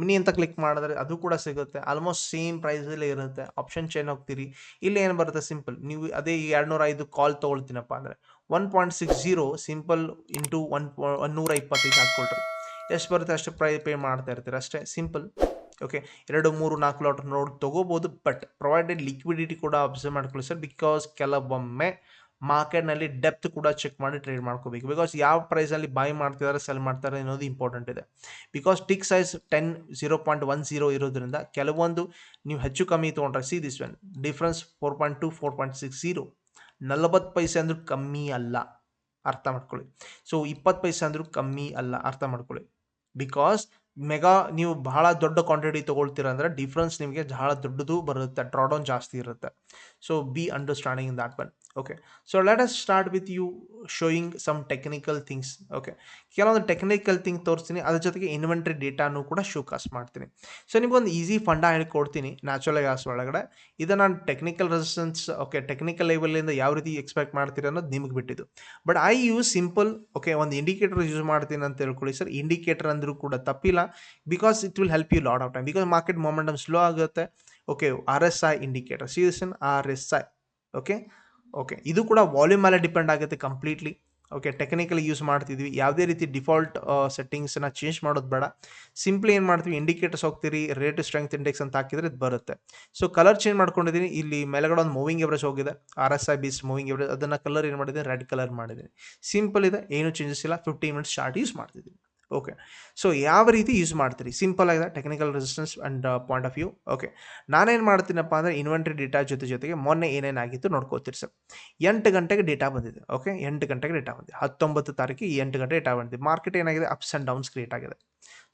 S1: ಮಿನಿ ಅಂತ ಕ್ಲಿಕ್ ಮಾಡಿದ್ರೆ ಅದು ಕೂಡ ಸಿಗುತ್ತೆ. ಆಲ್ಮೋಸ್ಟ್ ಸೇಮ್ ಪ್ರೈಸಲ್ಲಿ ಇರುತ್ತೆ. ಆಪ್ಷನ್ ಚೇನ್ ಹೋಗ್ತೀರಿ. ಇಲ್ಲಿ ಏನು ಬರುತ್ತೆ? ಸಿಂಪಲ್ ನೀವು ಅದೇ ಎರಡುನೂರ ಐದು ಕಾಲ್ ತೊಗೊಳ್ತೀನಪ್ಪ ಅಂದರೆ one point six zero simple into one ಒಂದು ನೂರ ಇಪ್ಪತ್ತೈದು ಹಾಕ್ಕೊಳ್ರಿ. ಎಷ್ಟು ಬರುತ್ತೆ ಅಷ್ಟು ಪ್ರೈ ಪೇ ಮಾಡ್ತಾ ಇರ್ತೀರ ಅಷ್ಟೇ ಸಿಂಪಲ್ ಓಕೆ ಎರಡು, ಮೂರು, ನಾಲ್ಕು ಲಾಟ್ ನೋಡಿ ತೊಗೋಬೋದು ಬಟ್ ಪ್ರೊವೈಡೆಡ್ ಲಿಕ್ವಿಡಿಟಿ ಕೂಡ ಅಬ್ಸರ್ವ್ ಮಾಡ್ಕೊಳ್ಳಿ ಸರ್ ಬಿಕಾಸ್ ಕೆಲವೊಮ್ಮೆ ಮಾರ್ಕೆಟ್ನಲ್ಲಿ ಡೆಪ್ತ್ ಕೂಡ ಚೆಕ್ ಮಾಡಿ ಟ್ರೇಡ್ ಮಾಡ್ಕೋಬೇಕು. ಬಿಕಾಸ್ ಯಾವ ಪ್ರೈಸಲ್ಲಿ ಬೈ ಮಾಡ್ತಿದ್ದಾರೆ ಸೆಲ್ ಮಾಡ್ತಾರೆ ಅನ್ನೋದು ಇಂಪಾರ್ಟೆಂಟ್ ಇದೆ. Because tick size ten zero point one zero ಇರೋದ್ರಿಂದ ಕೆಲವೊಂದು ನೀವು ಹೆಚ್ಚು ಕಮ್ಮಿ ತೊಗೊಂಡ್ರೆ see this when difference four point two four point six zero ನಲವತ್ತು ಪೈಸೆ ಅಂದರೂ ಕಮ್ಮಿ ಅಲ್ಲ. ಅರ್ಥ ಮಾಡ್ಕೊಳ್ಳಿ. ಸೊ ಇಪ್ಪತ್ತು ಪೈಸೆ ಅಂದರೂ ಕಮ್ಮಿ ಅಲ್ಲ. ಅರ್ಥ ಮಾಡ್ಕೊಳ್ಳಿ. ಬಿಕಾಸ್ ಮೆಗಾ ನೀವು ಬಹಳ ದೊಡ್ಡ ಕ್ವಾಂಟಿಟಿ ತೊಗೊಳ್ತೀರ ಅಂದರೆ ಡಿಫ್ರೆನ್ಸ್ ನಿಮಗೆ ಬಹಳ ದೊಡ್ಡದು ಬರುತ್ತೆ ಡ್ರಾಡೌನ್ ಜಾಸ್ತಿ ಇರುತ್ತೆ. So be understanding that one okay so let us start with you showing some technical things okay ಕೆಲವೊಂದು ಟೆಕ್ನಿಕಲ್ ಥಿಂಗ್ ತೋರಿಸ್ತೀನಿ. ಅದ್ರ ಜೊತೆಗೆ ಇನ್ವೆಂಟ್ರಿ ಡೇಟಾನು ಕೂಡ ಶೋಕಾಸ್ ಮಾಡ್ತೀನಿ. ಸೊ ನಿಮ್ಗೊಂದು ಈಸಿ ಫಂಡ ಹೇಳ್ಕೊಡ್ತೀನಿ ನ್ಯಾಚುರಲ್ ಗ್ಯಾಸ್ ಒಳಗಡೆ. ನಾನು ಟೆಕ್ನಿಕಲ್ ರೆಸಿಸ್ಟೆನ್ಸ್ ಓಕೆ ಟೆಕ್ನಿಕಲ್ ಲೆವೆಲಿಂದ ಯಾವ ರೀತಿ ಎಕ್ಸ್ಪೆಕ್ಟ್ ಮಾಡ್ತೀರ ಅನ್ನೋದು ನಿಮಗೆ ಬಿಟ್ಟಿದ್ದು. But I use simple okay ಒಂದು ಇಂಡಿಕೇಟರ್ ಯೂಸ್ ಮಾಡ್ತೀನಿ ಅಂತ ಹೇಳ್ಕೊಳ್ಳಿ ಸರ್. ಇಂಡಿಕೇಟರ್ ಅಂದರೂ ಕೂಡ ತಪ್ಪಿಲ್ಲ. Because it will help you lot of time because market momentum slow ಆಗುತ್ತೆ. Okay R S I indicator season R S I okay okay ಇದು ಕೂಡ ವಾಲ್ಯೂಮ್ ಮೇಲೆ ಡಿಪೆಂಡ್ ಆಗುತ್ತೆ ಕಂಪ್ಲೀಟ್ಲಿ ಓಕೆ ಟೆಕ್ನಿಕಲಿ ಯೂಸ್ ಮಾಡ್ತಿದ್ವಿ. ಯಾವುದೇ ರೀತಿ ಡಿಫಾಲ್ಟ್ ಸೆಟ್ಟಿಂಗ್ಸನ್ನ ಚೇಂಜ್ ಮಾಡೋದು ಬೇಡ. ಸಿಂಪ್ಲಿ ಏನು ಮಾಡ್ತೀವಿ? ಇಂಡಿಕೇಟರ್ಸ್ ಹೋಗ್ತೀರಿ ರೇಟ್ ಸ್ಟ್ರೆಂತ್ ಇಂಡೆಕ್ಸ್ ಅಂತ ಹಾಕಿದ್ರೆ ಇದು ಬರುತ್ತೆ. ಸೊ ಕಲರ್ ಚೇಂಜ್ ಮಾಡ್ಕೊಂಡಿದ್ದೀನಿ ಇಲ್ಲಿ ಮೇಲೆಗಡೆ ಒಂದು ಮೂವಿಂಗ್ ಎವರೇಜ್ ಹೋಗಿದೆ. ಆರ್ ಎಸ್ ಐ ಬಿಸ್ ಮೂವಿಂಗ್ ಎವರೇಜ್ ಅದನ್ನು ಕಲರ್ ಏನು ಮಾಡಿದ್ದೀನಿ? ರೆಡ್ ಕಲರ್ ಮಾಡಿದ್ದೀನಿ. ಸಿಂಪಲ್ ಇದೆ. ಏನು ಚೇಂಜಸ್ ಇಲ್ಲ. ಫಿಫ್ಟಿ ಮಿನಿಟ್ಸ್ ಶಾರ್ಟ್ ಯೂಸ್ ಮಾಡ್ತಿದ್ದೀನಿ. ಓಕೆ ಸೊ ಯಾವ ರೀತಿ ಯೂಸ್ ಮಾಡ್ತೀರಿ? ಸಿಂಪಲ್ ಆಗಿದೆ technical resistance and point of view okay ನಾನೇನು ಮಾಡ್ತೀನಪ್ಪ ಅಂದರೆ ಇನ್ವೆಂಟ್ರಿ ಡೇಟಾ ಜೊತೆ ಜೊತೆಗೆ ಮೊನ್ನೆ ಏನೇನಾಗಿತ್ತು ನೋಡ್ಕೋತೀರಿ ಸರ್. ಎಂಟು ಗಂಟೆಗೆ ಡೇಟಾ ಬಂದಿದೆ. ಓಕೆ ಎಂಟು ಗಂಟೆಗೆ ಡೇಟಾ ಬಂದಿದೆ. ಹತ್ತೊಂಬತ್ತು ತಾರೀಕಿಗೆ ಎಂಟು ಗಂಟೆ ಡೇಟಾ ಬಂದಿದೆ. ಮಾರ್ಕೆಟ್ ಏನಾಗಿದೆ? ಅಪ್ಸ್ ಆ್ಯಂಡ್ ಡೌನ್ಸ್ ಕ್ರಿಯೇಟ್ ಆಗಿದೆ.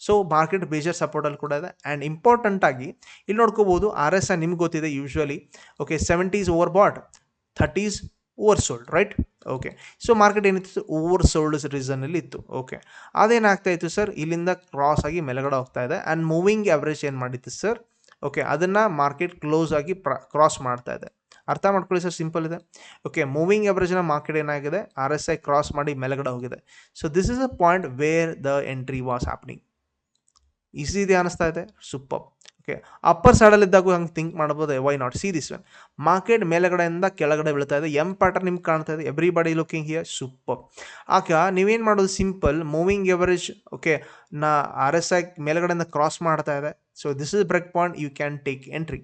S1: ಸೊ ಮಾರ್ಕೆಟ್ ಬೇಜರ್ ಸಪೋರ್ಟಲ್ಲಿ ಕೂಡ ಇದೆ. ಆ್ಯಂಡ್ ಇಂಪಾರ್ಟೆಂಟ್ ಆಗಿ ಇಲ್ಲಿ ನೋಡ್ಕೋಬೋದು ಆರ್ ಎಸ್ ಐ ನಿಮ್ಗೆ ಗೊತ್ತಿದೆ usually okay seventies overbought thirties oversold right okay so market ಏನಿತ್ತು ಓವರ್ ಸೋಲ್ಡ್ ರೀಸನಲ್ಲಿ ಇತ್ತು. ಓಕೆ ಅದೇನಾಗ್ತಾ ಇತ್ತು ಸರ್ ಇಲ್ಲಿಂದ ಕ್ರಾಸ್ ಆಗಿ ಮೆಲಗಡೆ ಹೋಗ್ತಾ ಇದೆ. ಆ್ಯಂಡ್ ಮೂವಿಂಗ್ ಎವರೇಜ್ ಏನು ಮಾಡಿತ್ತು ಸರ್ ಓಕೆ ಅದನ್ನು ಮಾರ್ಕೆಟ್ ಕ್ಲೋಸ್ ಆಗಿ ಪ್ರ ಕ್ರಾಸ್ ಮಾಡ್ತಾ ಇದೆ. ಅರ್ಥ ಮಾಡ್ಕೊಳ್ಳಿ ಸರ್ ಸಿಂಪಲ್ ಇದೆ. ಓಕೆ ಮೂವಿಂಗ್ ಎವರೇಜ್ನ ಮಾರ್ಕೆಟ್ ಏನಾಗಿದೆ? ಆರ್ ಎಸ್ ಐ ಕ್ರಾಸ್ ಮಾಡಿ ಮೆಲಗಡೆ ಹೋಗಿದೆ. So this is a point where the entry was happening easy ಇದೆ ಅನಿಸ್ತಾ ಇದೆ. ಸೂಪರ್ ಓಕೆ ಅಪ್ಪರ್ ಸೈಡಲ್ಲಿದ್ದಾಗ ಹಂಗೆ ಥಿಂಕ್ ಮಾಡ್ಬೋದು. Why not see this when market ಮೇಲೆಗಡೆಯಿಂದ ಕೆಳಗಡೆ ಬೀಳ್ತಾ ಇದೆ. ಎಂ ಪ್ಯಾಟರ್ನ್ ನಿಮ್ಗೆ ಕಾಣ್ತಾ ಇದೆ. Everybody looking here super okay ನೀವೇನು ಮಾಡೋದು? ಸಿಂಪಲ್ ಮೂವಿಂಗ್ ಎವರೇಜ್ ಓಕೆ ನಾ ಆರ್ ಎಸ್ ಐ ಮೇಲೆಗಡೆಯಿಂದ ಕ್ರಾಸ್ ಮಾಡ್ತಾ ಇದೆ. So this is break point you can take entry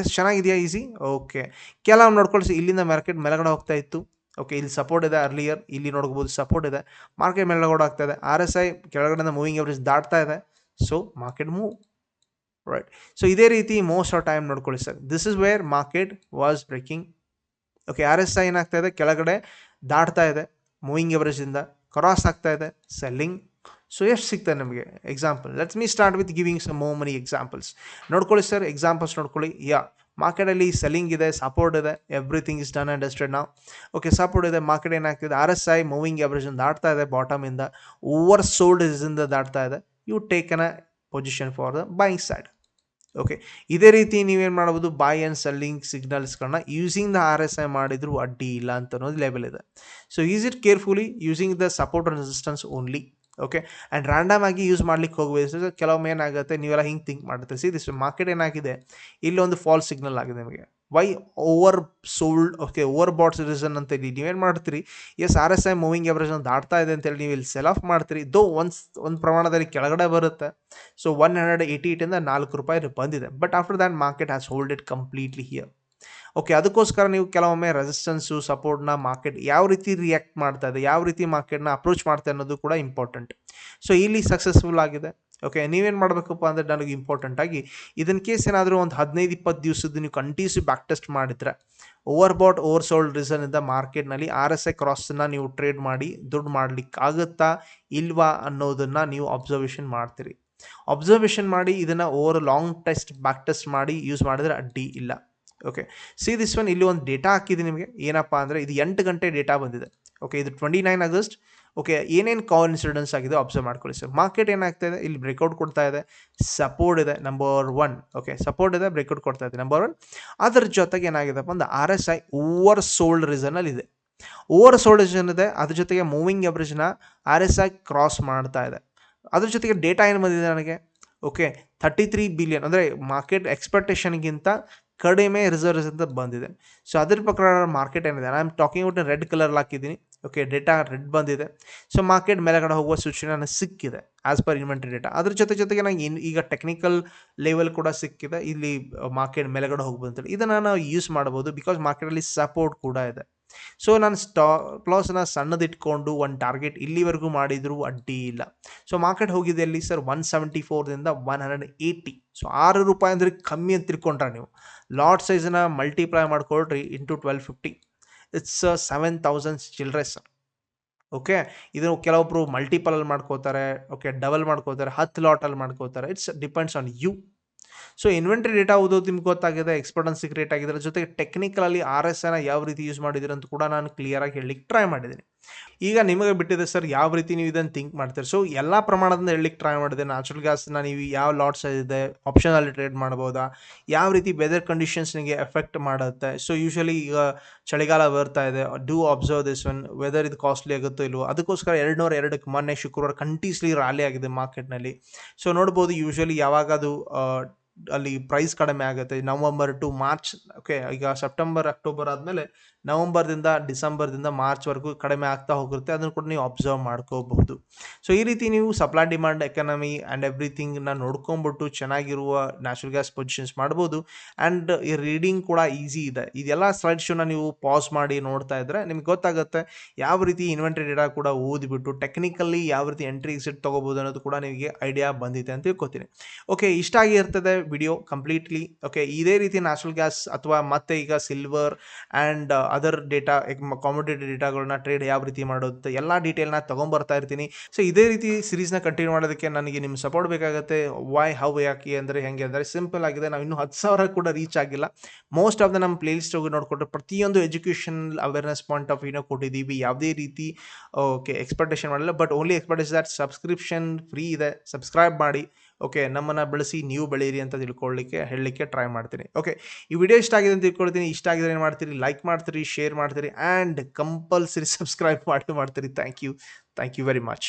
S1: S ಚೆನ್ನಾಗಿದೆಯಾ? ಈಸಿ ಓಕೆ ಕೆಲವು ನೋಡ್ಕೊಳ್ಸಿ ಇಲ್ಲಿಂದ ಮಾರ್ಕೆಟ್ ಮೇಲೆಗಡೆ ಹೋಗ್ತಾ ಇತ್ತು. ಓಕೆ ಇಲ್ಲಿ ಸಪೋರ್ಟ್ ಇದೆ ಅರ್ಲಿಯರ್ ಇಲ್ಲಿ ನೋಡ್ಬೋದು ಸಪೋರ್ಟ್ ಇದೆ. ಮಾರ್ಕೆಟ್ ಮೇಲ್ಗಡೆ ಆಗ್ತಾ ಇದೆ. ಆರ್ ಎಸ್ ಐ ಕೆಳಗಡೆಯಿಂದ ಮೂವಿಂಗ್ ಎವರೇಜ್ ದಾಟ್ತಾ ಇದೆ. So market move right so ಇದೇ ರೀತಿ ಮೋಸ್ಟ್ ಆಫ್ ಟೈಮ್ ನೋಡ್ಕೊಳ್ಳಿ sir. This is where market was breaking okay R S I ಏನಾಗ್ತಾ ಇದೆ? ಕೆಳಗಡೆ ದಾಟ್ತಾ ಇದೆ. ಮೂವಿಂಗ್ ಎವರೇಜಿಂದ ಕ್ರಾಸ್ ಆಗ್ತಾ ಇದೆ. ಸೆಲ್ಲಿಂಗ್ ಸೊ ಎಷ್ಟು ಸಿಗ್ತದೆ ನಮಗೆ? Example let's me start with giving some ಮೋ ಮನಿ ಎಕ್ಸಾಂಪಲ್ಸ್ ನೋಡ್ಕೊಳ್ಳಿ ಸರ್ ಎಕ್ಸಾಂಪಲ್ಸ್ ನೋಡ್ಕೊಳ್ಳಿ. ಯಾ ಮಾರ್ಕೆಟಲ್ಲಿ ಸೆಲ್ಲಿಂಗ್ ಇದೆ ಸಪೋರ್ಟ್ ಇದೆ. ಎವ್ರಿಥಿಂಗ್ ಇಸ್ ಡನ್ ಅಂಡರ್ಸ್ಟೆಡ್ ನಾವು ಓಕೆ ಸಪೋರ್ಟ್ ಇದೆ ಮಾರ್ಕೆಟ್ ಏನಾಗ್ತಿದೆ R S I moving average ದಾಟ್ತಾ ಇದೆ ಬಾಟಮಿಂದ ಓವರ್ ಸೋಲ್ಡ್ ಇಂದ ದಾಟ್ತಾ ಇದೆ. You take on a position for the buying side okay ಇದೇ ರೀತಿ ನೀವೇನು ಮಾಡ್ಬೋದು buy and selling ಸಿಗ್ನಲ್ಸ್ಗಳನ್ನ using the R S I ಮಾಡಿದ್ರು ಅಡ್ಡಿ ಇಲ್ಲ ಅಂತ ಅನ್ನೋದು ಲೆವೆಲ್ ಇದೆ. So is it carefully using the support resistance only okay and random ಆಗಿ ಯೂಸ್ ಮಾಡ್ಲಿಕ್ಕೆ ಹೋಗಬೇಕು ಕೆಲವೊಮ್ಮೆ ಏನಾಗುತ್ತೆ? ನೀವೆಲ್ಲ ಹಿಂಗೆ ಥಿಂಕ್ ಮಾಡುತ್ತೆ ಸಿ ದಿಸ್ ಮಾರ್ಕೆಟ್ ಏನಾಗಿದೆ? ಇಲ್ಲೊಂದು ಫಾಲ್ಸ್ ಸಿಗ್ನಲ್ ಆಗಿದೆ ನಿಮಗೆ. Why oversold okay overbought region ಅಂತೇಳಿ ನೀವೇನು ಮಾಡ್ತೀರಿ? S R S I moving average ದಾಟ್ತಾ ಇದೆ ಅಂತೇಳಿ ನೀವು ಇಲ್ಲಿ ಸೆಲ್ ಆಫ್ ಮಾಡ್ತೀರಿ. ದೋ ಒನ್ಸ್ ಒಂದು ಪ್ರಮಾಣದಲ್ಲಿ ಕೆಳಗಡೆ ಬರುತ್ತೆ. ಸೊ ಒನ್ ಹಂಡ್ರೆಡ್ ಏಯ್ಟಿ ಏಯ್ಟಿಂದ ನಾಲ್ಕು ರೂಪಾಯಿ ಬಂದಿದೆ. But after that market has hold it completely here okay ಅದಕ್ಕೋಸ್ಕರ ನೀವು ಕೆಲವೊಮ್ಮೆ ರೆಸಿಸ್ಟೆನ್ಸು ಸಪೋರ್ಟ್ನ ಮಾರ್ಕೆಟ್ ಯಾವ ರೀತಿ ರಿಯಾಕ್ಟ್ ಮಾಡ್ತಾ ಇದೆ, ಯಾವ ರೀತಿ ಮಾರ್ಕೆಟ್ನ ಅಪ್ರೋಚ್ ಮಾಡ್ತಾ ಅನ್ನೋದು ಕೂಡ ಇಂಪಾರ್ಟೆಂಟ್ ಸೊ ಇಲ್ಲಿ ಸಕ್ಸಸ್ಫುಲ್ ಆಗಿದೆ. ಓಕೆ ನೀವೇನು ಮಾಡಬೇಕಪ್ಪ ಅಂದರೆ ನನಗೆ ಇಂಪಾರ್ಟೆಂಟಾಗಿ ಇದನ್ನ ಇದನ್ ಕೇಸ್ ಏನಾದರೂ ಒಂದು ಹದಿನೈದು, ಇಪ್ಪತ್ತು ದಿವಸದ ನೀವು ಕಂಟಿನ್ಯೂಸ್ ಬ್ಯಾಕ್ ಟೆಸ್ಟ್ ಮಾಡಿದ್ರೆ ಓವರ್ ಬಾಟ್ ಓವರ್ ಸೋಲ್ಡ್ ಇಂದ ಮಾರ್ಕೆಟ್ನಲ್ಲಿ ಆರ್ ಎಸ್ ಐ ಕ್ರಾಸನ್ನು ನೀವು ಟ್ರೇಡ್ ಮಾಡಿ ದುಡ್ಡು ಮಾಡ್ಲಿಕ್ಕೆ ಆಗುತ್ತಾ ಇಲ್ವಾ ಅನ್ನೋದನ್ನು ನೀವು ಅಬ್ಸರ್ವೇಷನ್ ಮಾಡ್ತೀರಿ. ಅಬ್ಸರ್ವೇಷನ್ ಮಾಡಿ ಇದನ್ನು over long test back test ಮಾಡಿ ಯೂಸ್ ಮಾಡಿದ್ರೆ ಅಡ್ಡಿ ಇಲ್ಲ. ಓಕೆ ಸಿ ದಿಸ್ ಒನ್ ಇಲ್ಲಿ ಒಂದು ಡೇಟಾ ಹಾಕಿದೆ ನಿಮಗೆ. ಏನಪ್ಪ ಅಂದರೆ ಇದು ಎಂಟು ಗಂಟೆ ಡೇಟಾ ಬಂದಿದೆ. ಓಕೆ ಇದು ಟ್ವೆಂಟಿ ನೈನ್ ಆಗಸ್ಟ್ ಓಕೆ ಏನೇನು ಕಾಲ್ ಇನ್ಸಿಡೆನ್ಸ್ ಆಗಿದೆ ಅಬ್ಸರ್ವ್ ಮಾಡ್ಕೊಳ್ಳಿ ಸರ್ ಮಾರ್ಕೆಟ್ ಏನಾಗ್ತಾ ಇದೆ? ಇಲ್ಲಿ ಬ್ರೇಕ್ಔಟ್ ಕೊಡ್ತಾ ಇದೆ. ಸಪೋರ್ಟ್ ಇದೆ ನಂಬರ್ ಒನ್ ಓಕೆ ಸಪೋರ್ಟ್ ಇದೆ ಬ್ರೇಕ್ಔಟ್ ಕೊಡ್ತಾ ಇದೆ ನಂಬರ್ ಒನ್ ಅದರ ಜೊತೆಗೆ ಏನಾಗಿದೆಪ್ಪ ಅಂದ್ರೆ R S I oversold ರೀಸನಲ್ಲಿ ಇದೆ. ಓವರ್ ಸೋಲ್ಡ್ ರೀಸನ್ ಇದೆ, ಅದ್ರ ಜೊತೆಗೆ ಮೂವಿಂಗ್ ಎವರೇಜ್ನ ಆರ್ ಎಸ್ ಐ ಕ್ರಾಸ್ ಮಾಡ್ತಾ ಇದೆ. ಅದ್ರ ಜೊತೆಗೆ ಡೇಟಾ ಏನು ಬಂದಿದೆ ನನಗೆ? ಓಕೆ ಥರ್ಟಿ ತ್ರೀ ಬಿಲಿಯನ್ ಅಂದರೆ ಮಾರ್ಕೆಟ್ ಎಕ್ಸ್ಪೆಕ್ಟೇಷನ್ಗಿಂತ ಕಡಿಮೆ ರಿಸರ್ವ್ಸ್ ಅಂತ ಬಂದಿದೆ. ಸೊ ಅದ್ರ ಪ್ರಕಾರ ಮಾರ್ಕೆಟ್ ಏನಿದೆ? I am talking out red colour ಹಾಕಿದ್ದೀನಿ. ಓಕೆ ಡೇಟಾ ರೆಡ್ ಬಂದಿದೆ. ಸೊ ಮಾರ್ಕೆಟ್ ಮೇಲೆಗಡೆ ಹೋಗುವ ಸೂಚನೆ ಸಿಕ್ಕಿದೆ ಆಸ್ ಪರ್ ಇನ್ವೆಂಟ್ರಿ ಡೇಟಾ ಅದ್ರ ಜೊತೆ ಜೊತೆಗೆ ನಂಗೆ ಇನ್ ಈಗ ಟೆಕ್ನಿಕಲ್ ಲೆವೆಲ್ ಕೂಡ ಸಿಕ್ಕಿದೆ. ಇಲ್ಲಿ ಮಾರ್ಕೆಟ್ ಮೇಲೆಗಡೆ ಹೋಗ್ಬೋದು ಇದನ್ನು ನಾವು ಯೂಸ್ ಮಾಡ್ಬೋದು ಬಿಕಾಸ್ ಮಾರ್ಕೆಟಲ್ಲಿ ಸಪೋರ್ಟ್ ಕೂಡ ಇದೆ. ಸೊ ನಾನು ಸ್ಟಾ ಪ್ಲಾಸ್ನ ಸಣ್ಣದಿಟ್ಕೊಂಡು ಒಂದು ಟಾರ್ಗೆಟ್ ಇಲ್ಲಿವರೆಗೂ ಮಾಡಿದರೂ ಅಡ್ಡಿ ಇಲ್ಲ. ಸೊ ಮಾರ್ಕೆಟ್ ಹೋಗಿದೆ ಅಲ್ಲಿ ಸರ್ ಒನ್ ಸೆವೆಂಟಿ ಫೋರ್ದಿಂದ ಒನ್ ಹಂಡ್ರೆಡ್ ಏಯ್ಟಿ ಸೊ ಆರು ರೂಪಾಯಿ ಅಂದರೆ ಕಮ್ಮಿ ಅಂತ ತಿಳ್ಕೊಂಡ್ರೆ ನೀವು? ಲಾಟ್ ಸೈಜನ್ನ ಮಲ್ಟಿಪ್ಲೈ ಮಾಡ್ಕೊಳ್ರಿ into twelve fifty it's seven thousands ಚಿಲ್ಡ್ರೆಸ್ okay? ಇದನ್ನು ಕೆಲವೊಬ್ರು ಮಲ್ಟಿಪಲಲ್ಲಿ ಮಾಡ್ಕೋತಾರೆ, ಓಕೆ? ಡಬಲ್ ಮಾಡ್ಕೋತಾರೆ ಹತ್ತು ಲಾಟಲ್ಲಿ ಮಾಡ್ಕೋತಾರೆ. It's depends on you so inventory data ಓದೋದು ನಿಮ್ಗೆ ಗೊತ್ತಾಗಿದೆ ಎಕ್ಸ್ಪರ್ಟನ್ ಕ್ರಿಯೇಟ್ ಆಗಿದ್ರೆ ಜೊತೆಗೆ ಟೆಕ್ನಿಕಲಲ್ಲಿ ಆರ್ ಎಸ್ ಎನ ಯಾವ ರೀತಿ ಯೂಸ್ ಮಾಡಿದಿರ ಅಂತ ಕೂಡ ನಾನು ಕ್ಲಿಯರಾಗಿ ಹೇಳಲಿಕ್ಕೆ ಟ್ರೈ ಮಾಡಿದ್ದೀನಿ ಈಗ ನಿಮಗೆ ಬಿಟ್ಟಿದೆ ಸರ್ ಯಾವ ರೀತಿ ನೀವು ಇದನ್ನು ಥಿಂಕ್ ಮಾಡ್ತೀರಿ? ಸೊ ಎಲ್ಲ ಪ್ರಮಾಣದಿಂದ ಹೇಳಲಿಕ್ಕೆ ಟ್ರೈ ಮಾಡಿದೆ. ನ್ಯಾಚುರಲ್ ಗ್ಯಾಸ್ನ ನೀವು ಯಾವ ಲಾಟ್ಸ್ ಇದೆ ಆಪ್ಷನಲ್ಲಿ ಟ್ರೇಡ್ ಮಾಡ್ಬೋದಾ? ಯಾವ ರೀತಿ ವೆದರ್ ಕಂಡೀಷನ್ಸ್ ನಿಮಗೆ ಎಫೆಕ್ಟ್ ಮಾಡುತ್ತೆ? ಸೊ ಯೂಶಲಿ ಈಗ ಚಳಿಗಾಲ ಬರ್ತಾ ಇದೆ. Do observe this one weather ಇದು ಕಾಸ್ಟ್ಲಿ ಆಗುತ್ತೋ ಇಲ್ವೋ. ಅದಕ್ಕೋಸ್ಕರ ಎರಡು ನೂರ ಎರಡಕ್ಕೆ ಮೊನ್ನೆ ಶುಕ್ರವಾರ ಕಂಟಿನ್ಯೂಸ್ಲಿ ರ್ಯಾಲಿ ಆಗಿದೆ ಮಾರ್ಕೆಟ್ನಲ್ಲಿ ಸೊ ನೋಡ್ಬೋದು ಯೂಶಲಿ ಯಾವಾಗ ಅದು ಅಲ್ಲಿ ಪ್ರೈಸ್ ಕಡಿಮೆ ಆಗುತ್ತೆ. ನವಂಬರ್ ಟು ಮಾರ್ಚ್ ಓಕೆ ಈಗ ಸೆಪ್ಟೆಂಬರ್ ಅಕ್ಟೋಬರ್ ಆದಮೇಲೆ ನವಂಬರ್ದಿಂದ ಡಿಸೆಂಬರ್ದಿಂದ ಮಾರ್ಚ್ವರೆಗೂ ಕಡಿಮೆ ಆಗ್ತಾ ಹೋಗುತ್ತೆ ಅದನ್ನು ಕೂಡ ನೀವು ಅಬ್ಸರ್ವ್ ಮಾಡ್ಕೋಬಹುದು. ಸೊ ಈ ರೀತಿ ನೀವು ಸಪ್ಲೈ ಡಿಮ್ಯಾಂಡ್ ಎಕನಮಿ ಆ್ಯಂಡ್ ಎವ್ರಿಥಿಂಗ್ನ ನೋಡ್ಕೊಂಬಿಟ್ಟು ಚೆನ್ನಾಗಿರುವ ನ್ಯಾಚುರಲ್ ಗ್ಯಾಸ್ ಪೊಸಿಷನ್ಸ್ ಮಾಡ್ಬೋದು. ಆ್ಯಂಡ್ ಈ ರೀಡಿಂಗ್ ಕೂಡ ಈಸಿ ಇದೆ. ಇದೆಲ್ಲ ಸ್ಲೈಡ್ ಶೋನ ನೀವು ಪಾಸ್ ಮಾಡಿ ನೋಡ್ತಾ ಇದ್ದರೆ ನಿಮ್ಗೆ ಗೊತ್ತಾಗುತ್ತೆ ಯಾವ ರೀತಿ ಇನ್ವೆಂಟರಿ ಡೇಟಾ ಕೂಡ ಓದಿಬಿಟ್ಟು ಟೆಕ್ನಿಕಲ್ಲಿ ಯಾವ ರೀತಿ ಎಂಟ್ರಿ ಎಕ್ಸಿಟ್ ತೊಗೋಬೋದು ಅನ್ನೋದು ಕೂಡ ನಿಮಗೆ ಐಡಿಯಾ ಬಂದಿದೆ ಅಂತ ತಿಳ್ಕೊತೀನಿ. ಓಕೆ ಇಷ್ಟ ಆಗಿರ್ತದೆ ವಿಡಿಯೋ ಕಂಪ್ಲೀಟ್ಲಿ ಓಕೆ ಇದೇ ರೀತಿ ನ್ಯಾಚುರಲ್ ಗ್ಯಾಸ್ ಅಥವಾ ಮತ್ತೆ ಈಗ ಸಿಲ್ವರ್ ಆ್ಯಂಡ್ ಅದರ್ ಡೇಟಾ ಕಾಮಿಡೇಟಿವ್ ಡೇಟಾಗಳನ್ನ ಟ್ರೇಡ್ ಯಾವ ರೀತಿ ಮಾಡೋದು ಎಲ್ಲ ಡೀಟೇಲ್ನ ತೊಗೊಂಬರ್ತಾ ಇರ್ತೀನಿ. ಸೊ ಇದೇ ರೀತಿ ಸೀರೀಸ್ನ ಕಂಟಿನ್ಯೂ ಮಾಡೋದಕ್ಕೆ ನನಗೆ ನಿಮ್ಮ ಸಪೋರ್ಟ್ ಬೇಕಾಗುತ್ತೆ. ವೈ ಹೌ ಯಾಕೆ ಅಂದರೆ ಹೆಂಗೆ ಅಂದರೆ ಸಿಂಪಲ್ ಆಗಿದೆ. ನಾವು ಇನ್ನೂ ಹತ್ತು ಸಾವಿರ ಕೂಡ ರೀಚ್ ಆಗಿಲ್ಲ. ಮೋಸ್ಟ್ ಆಫ್ ದ ನಮ್ಮ ಪ್ಲೇಲಿಸ್ಟ್ ಹೋಗಿ ನೋಡಿಕೊಟ್ರೆ ಪ್ರತಿಯೊಂದು ಎಜುಕೇಷನ್ ಅವೇರ್ನೆಸ್ ಪಾಯಿಂಟ್ ಆಫ್ ವ್ಯೂನ ಕೊಟ್ಟಿದ್ದೀವಿ. ಯಾವುದೇ ರೀತಿ ಓಕೆ ಎಕ್ಸ್ಪೆಕ್ಟೇಷನ್ ಮಾಡಲ್ಲ. But only expectation that subscription free ಇದೆ. ಸಬ್ಸ್ಕ್ರೈಬ್ ಮಾಡಿ. ಓಕೆ ನಮ್ಮನ್ನು ಬೆಳೆಸಿ ನೀವು ಬೆಳೀರಿ ಅಂತ ತಿಳ್ಕೊಳ್ಳಿಕ್ಕೆ ಹೇಳಲಿಕ್ಕೆ ಟ್ರೈ ಮಾಡ್ತೀನಿ. ಓಕೆ ಈ ವಿಡಿಯೋ ಇಷ್ಟ ಆಗಿದೆ ಅಂತ ತಿಳ್ಕೊಳ್ತೀನಿ. ಇಷ್ಟ ಆಗಿದ್ರೆ ಏನು ಮಾಡ್ತೀರಿ? ಲೈಕ್ ಮಾಡ್ತೀರಿ ಶೇರ್ ಮಾಡ್ತೀರಿ ಆ್ಯಂಡ್ ಕಂಪಲ್ಸರಿ ಸಬ್ಸ್ಕ್ರೈಬ್ ಮಾಡಿ ಮಾಡ್ತೀರಿ. Thank you thank you very much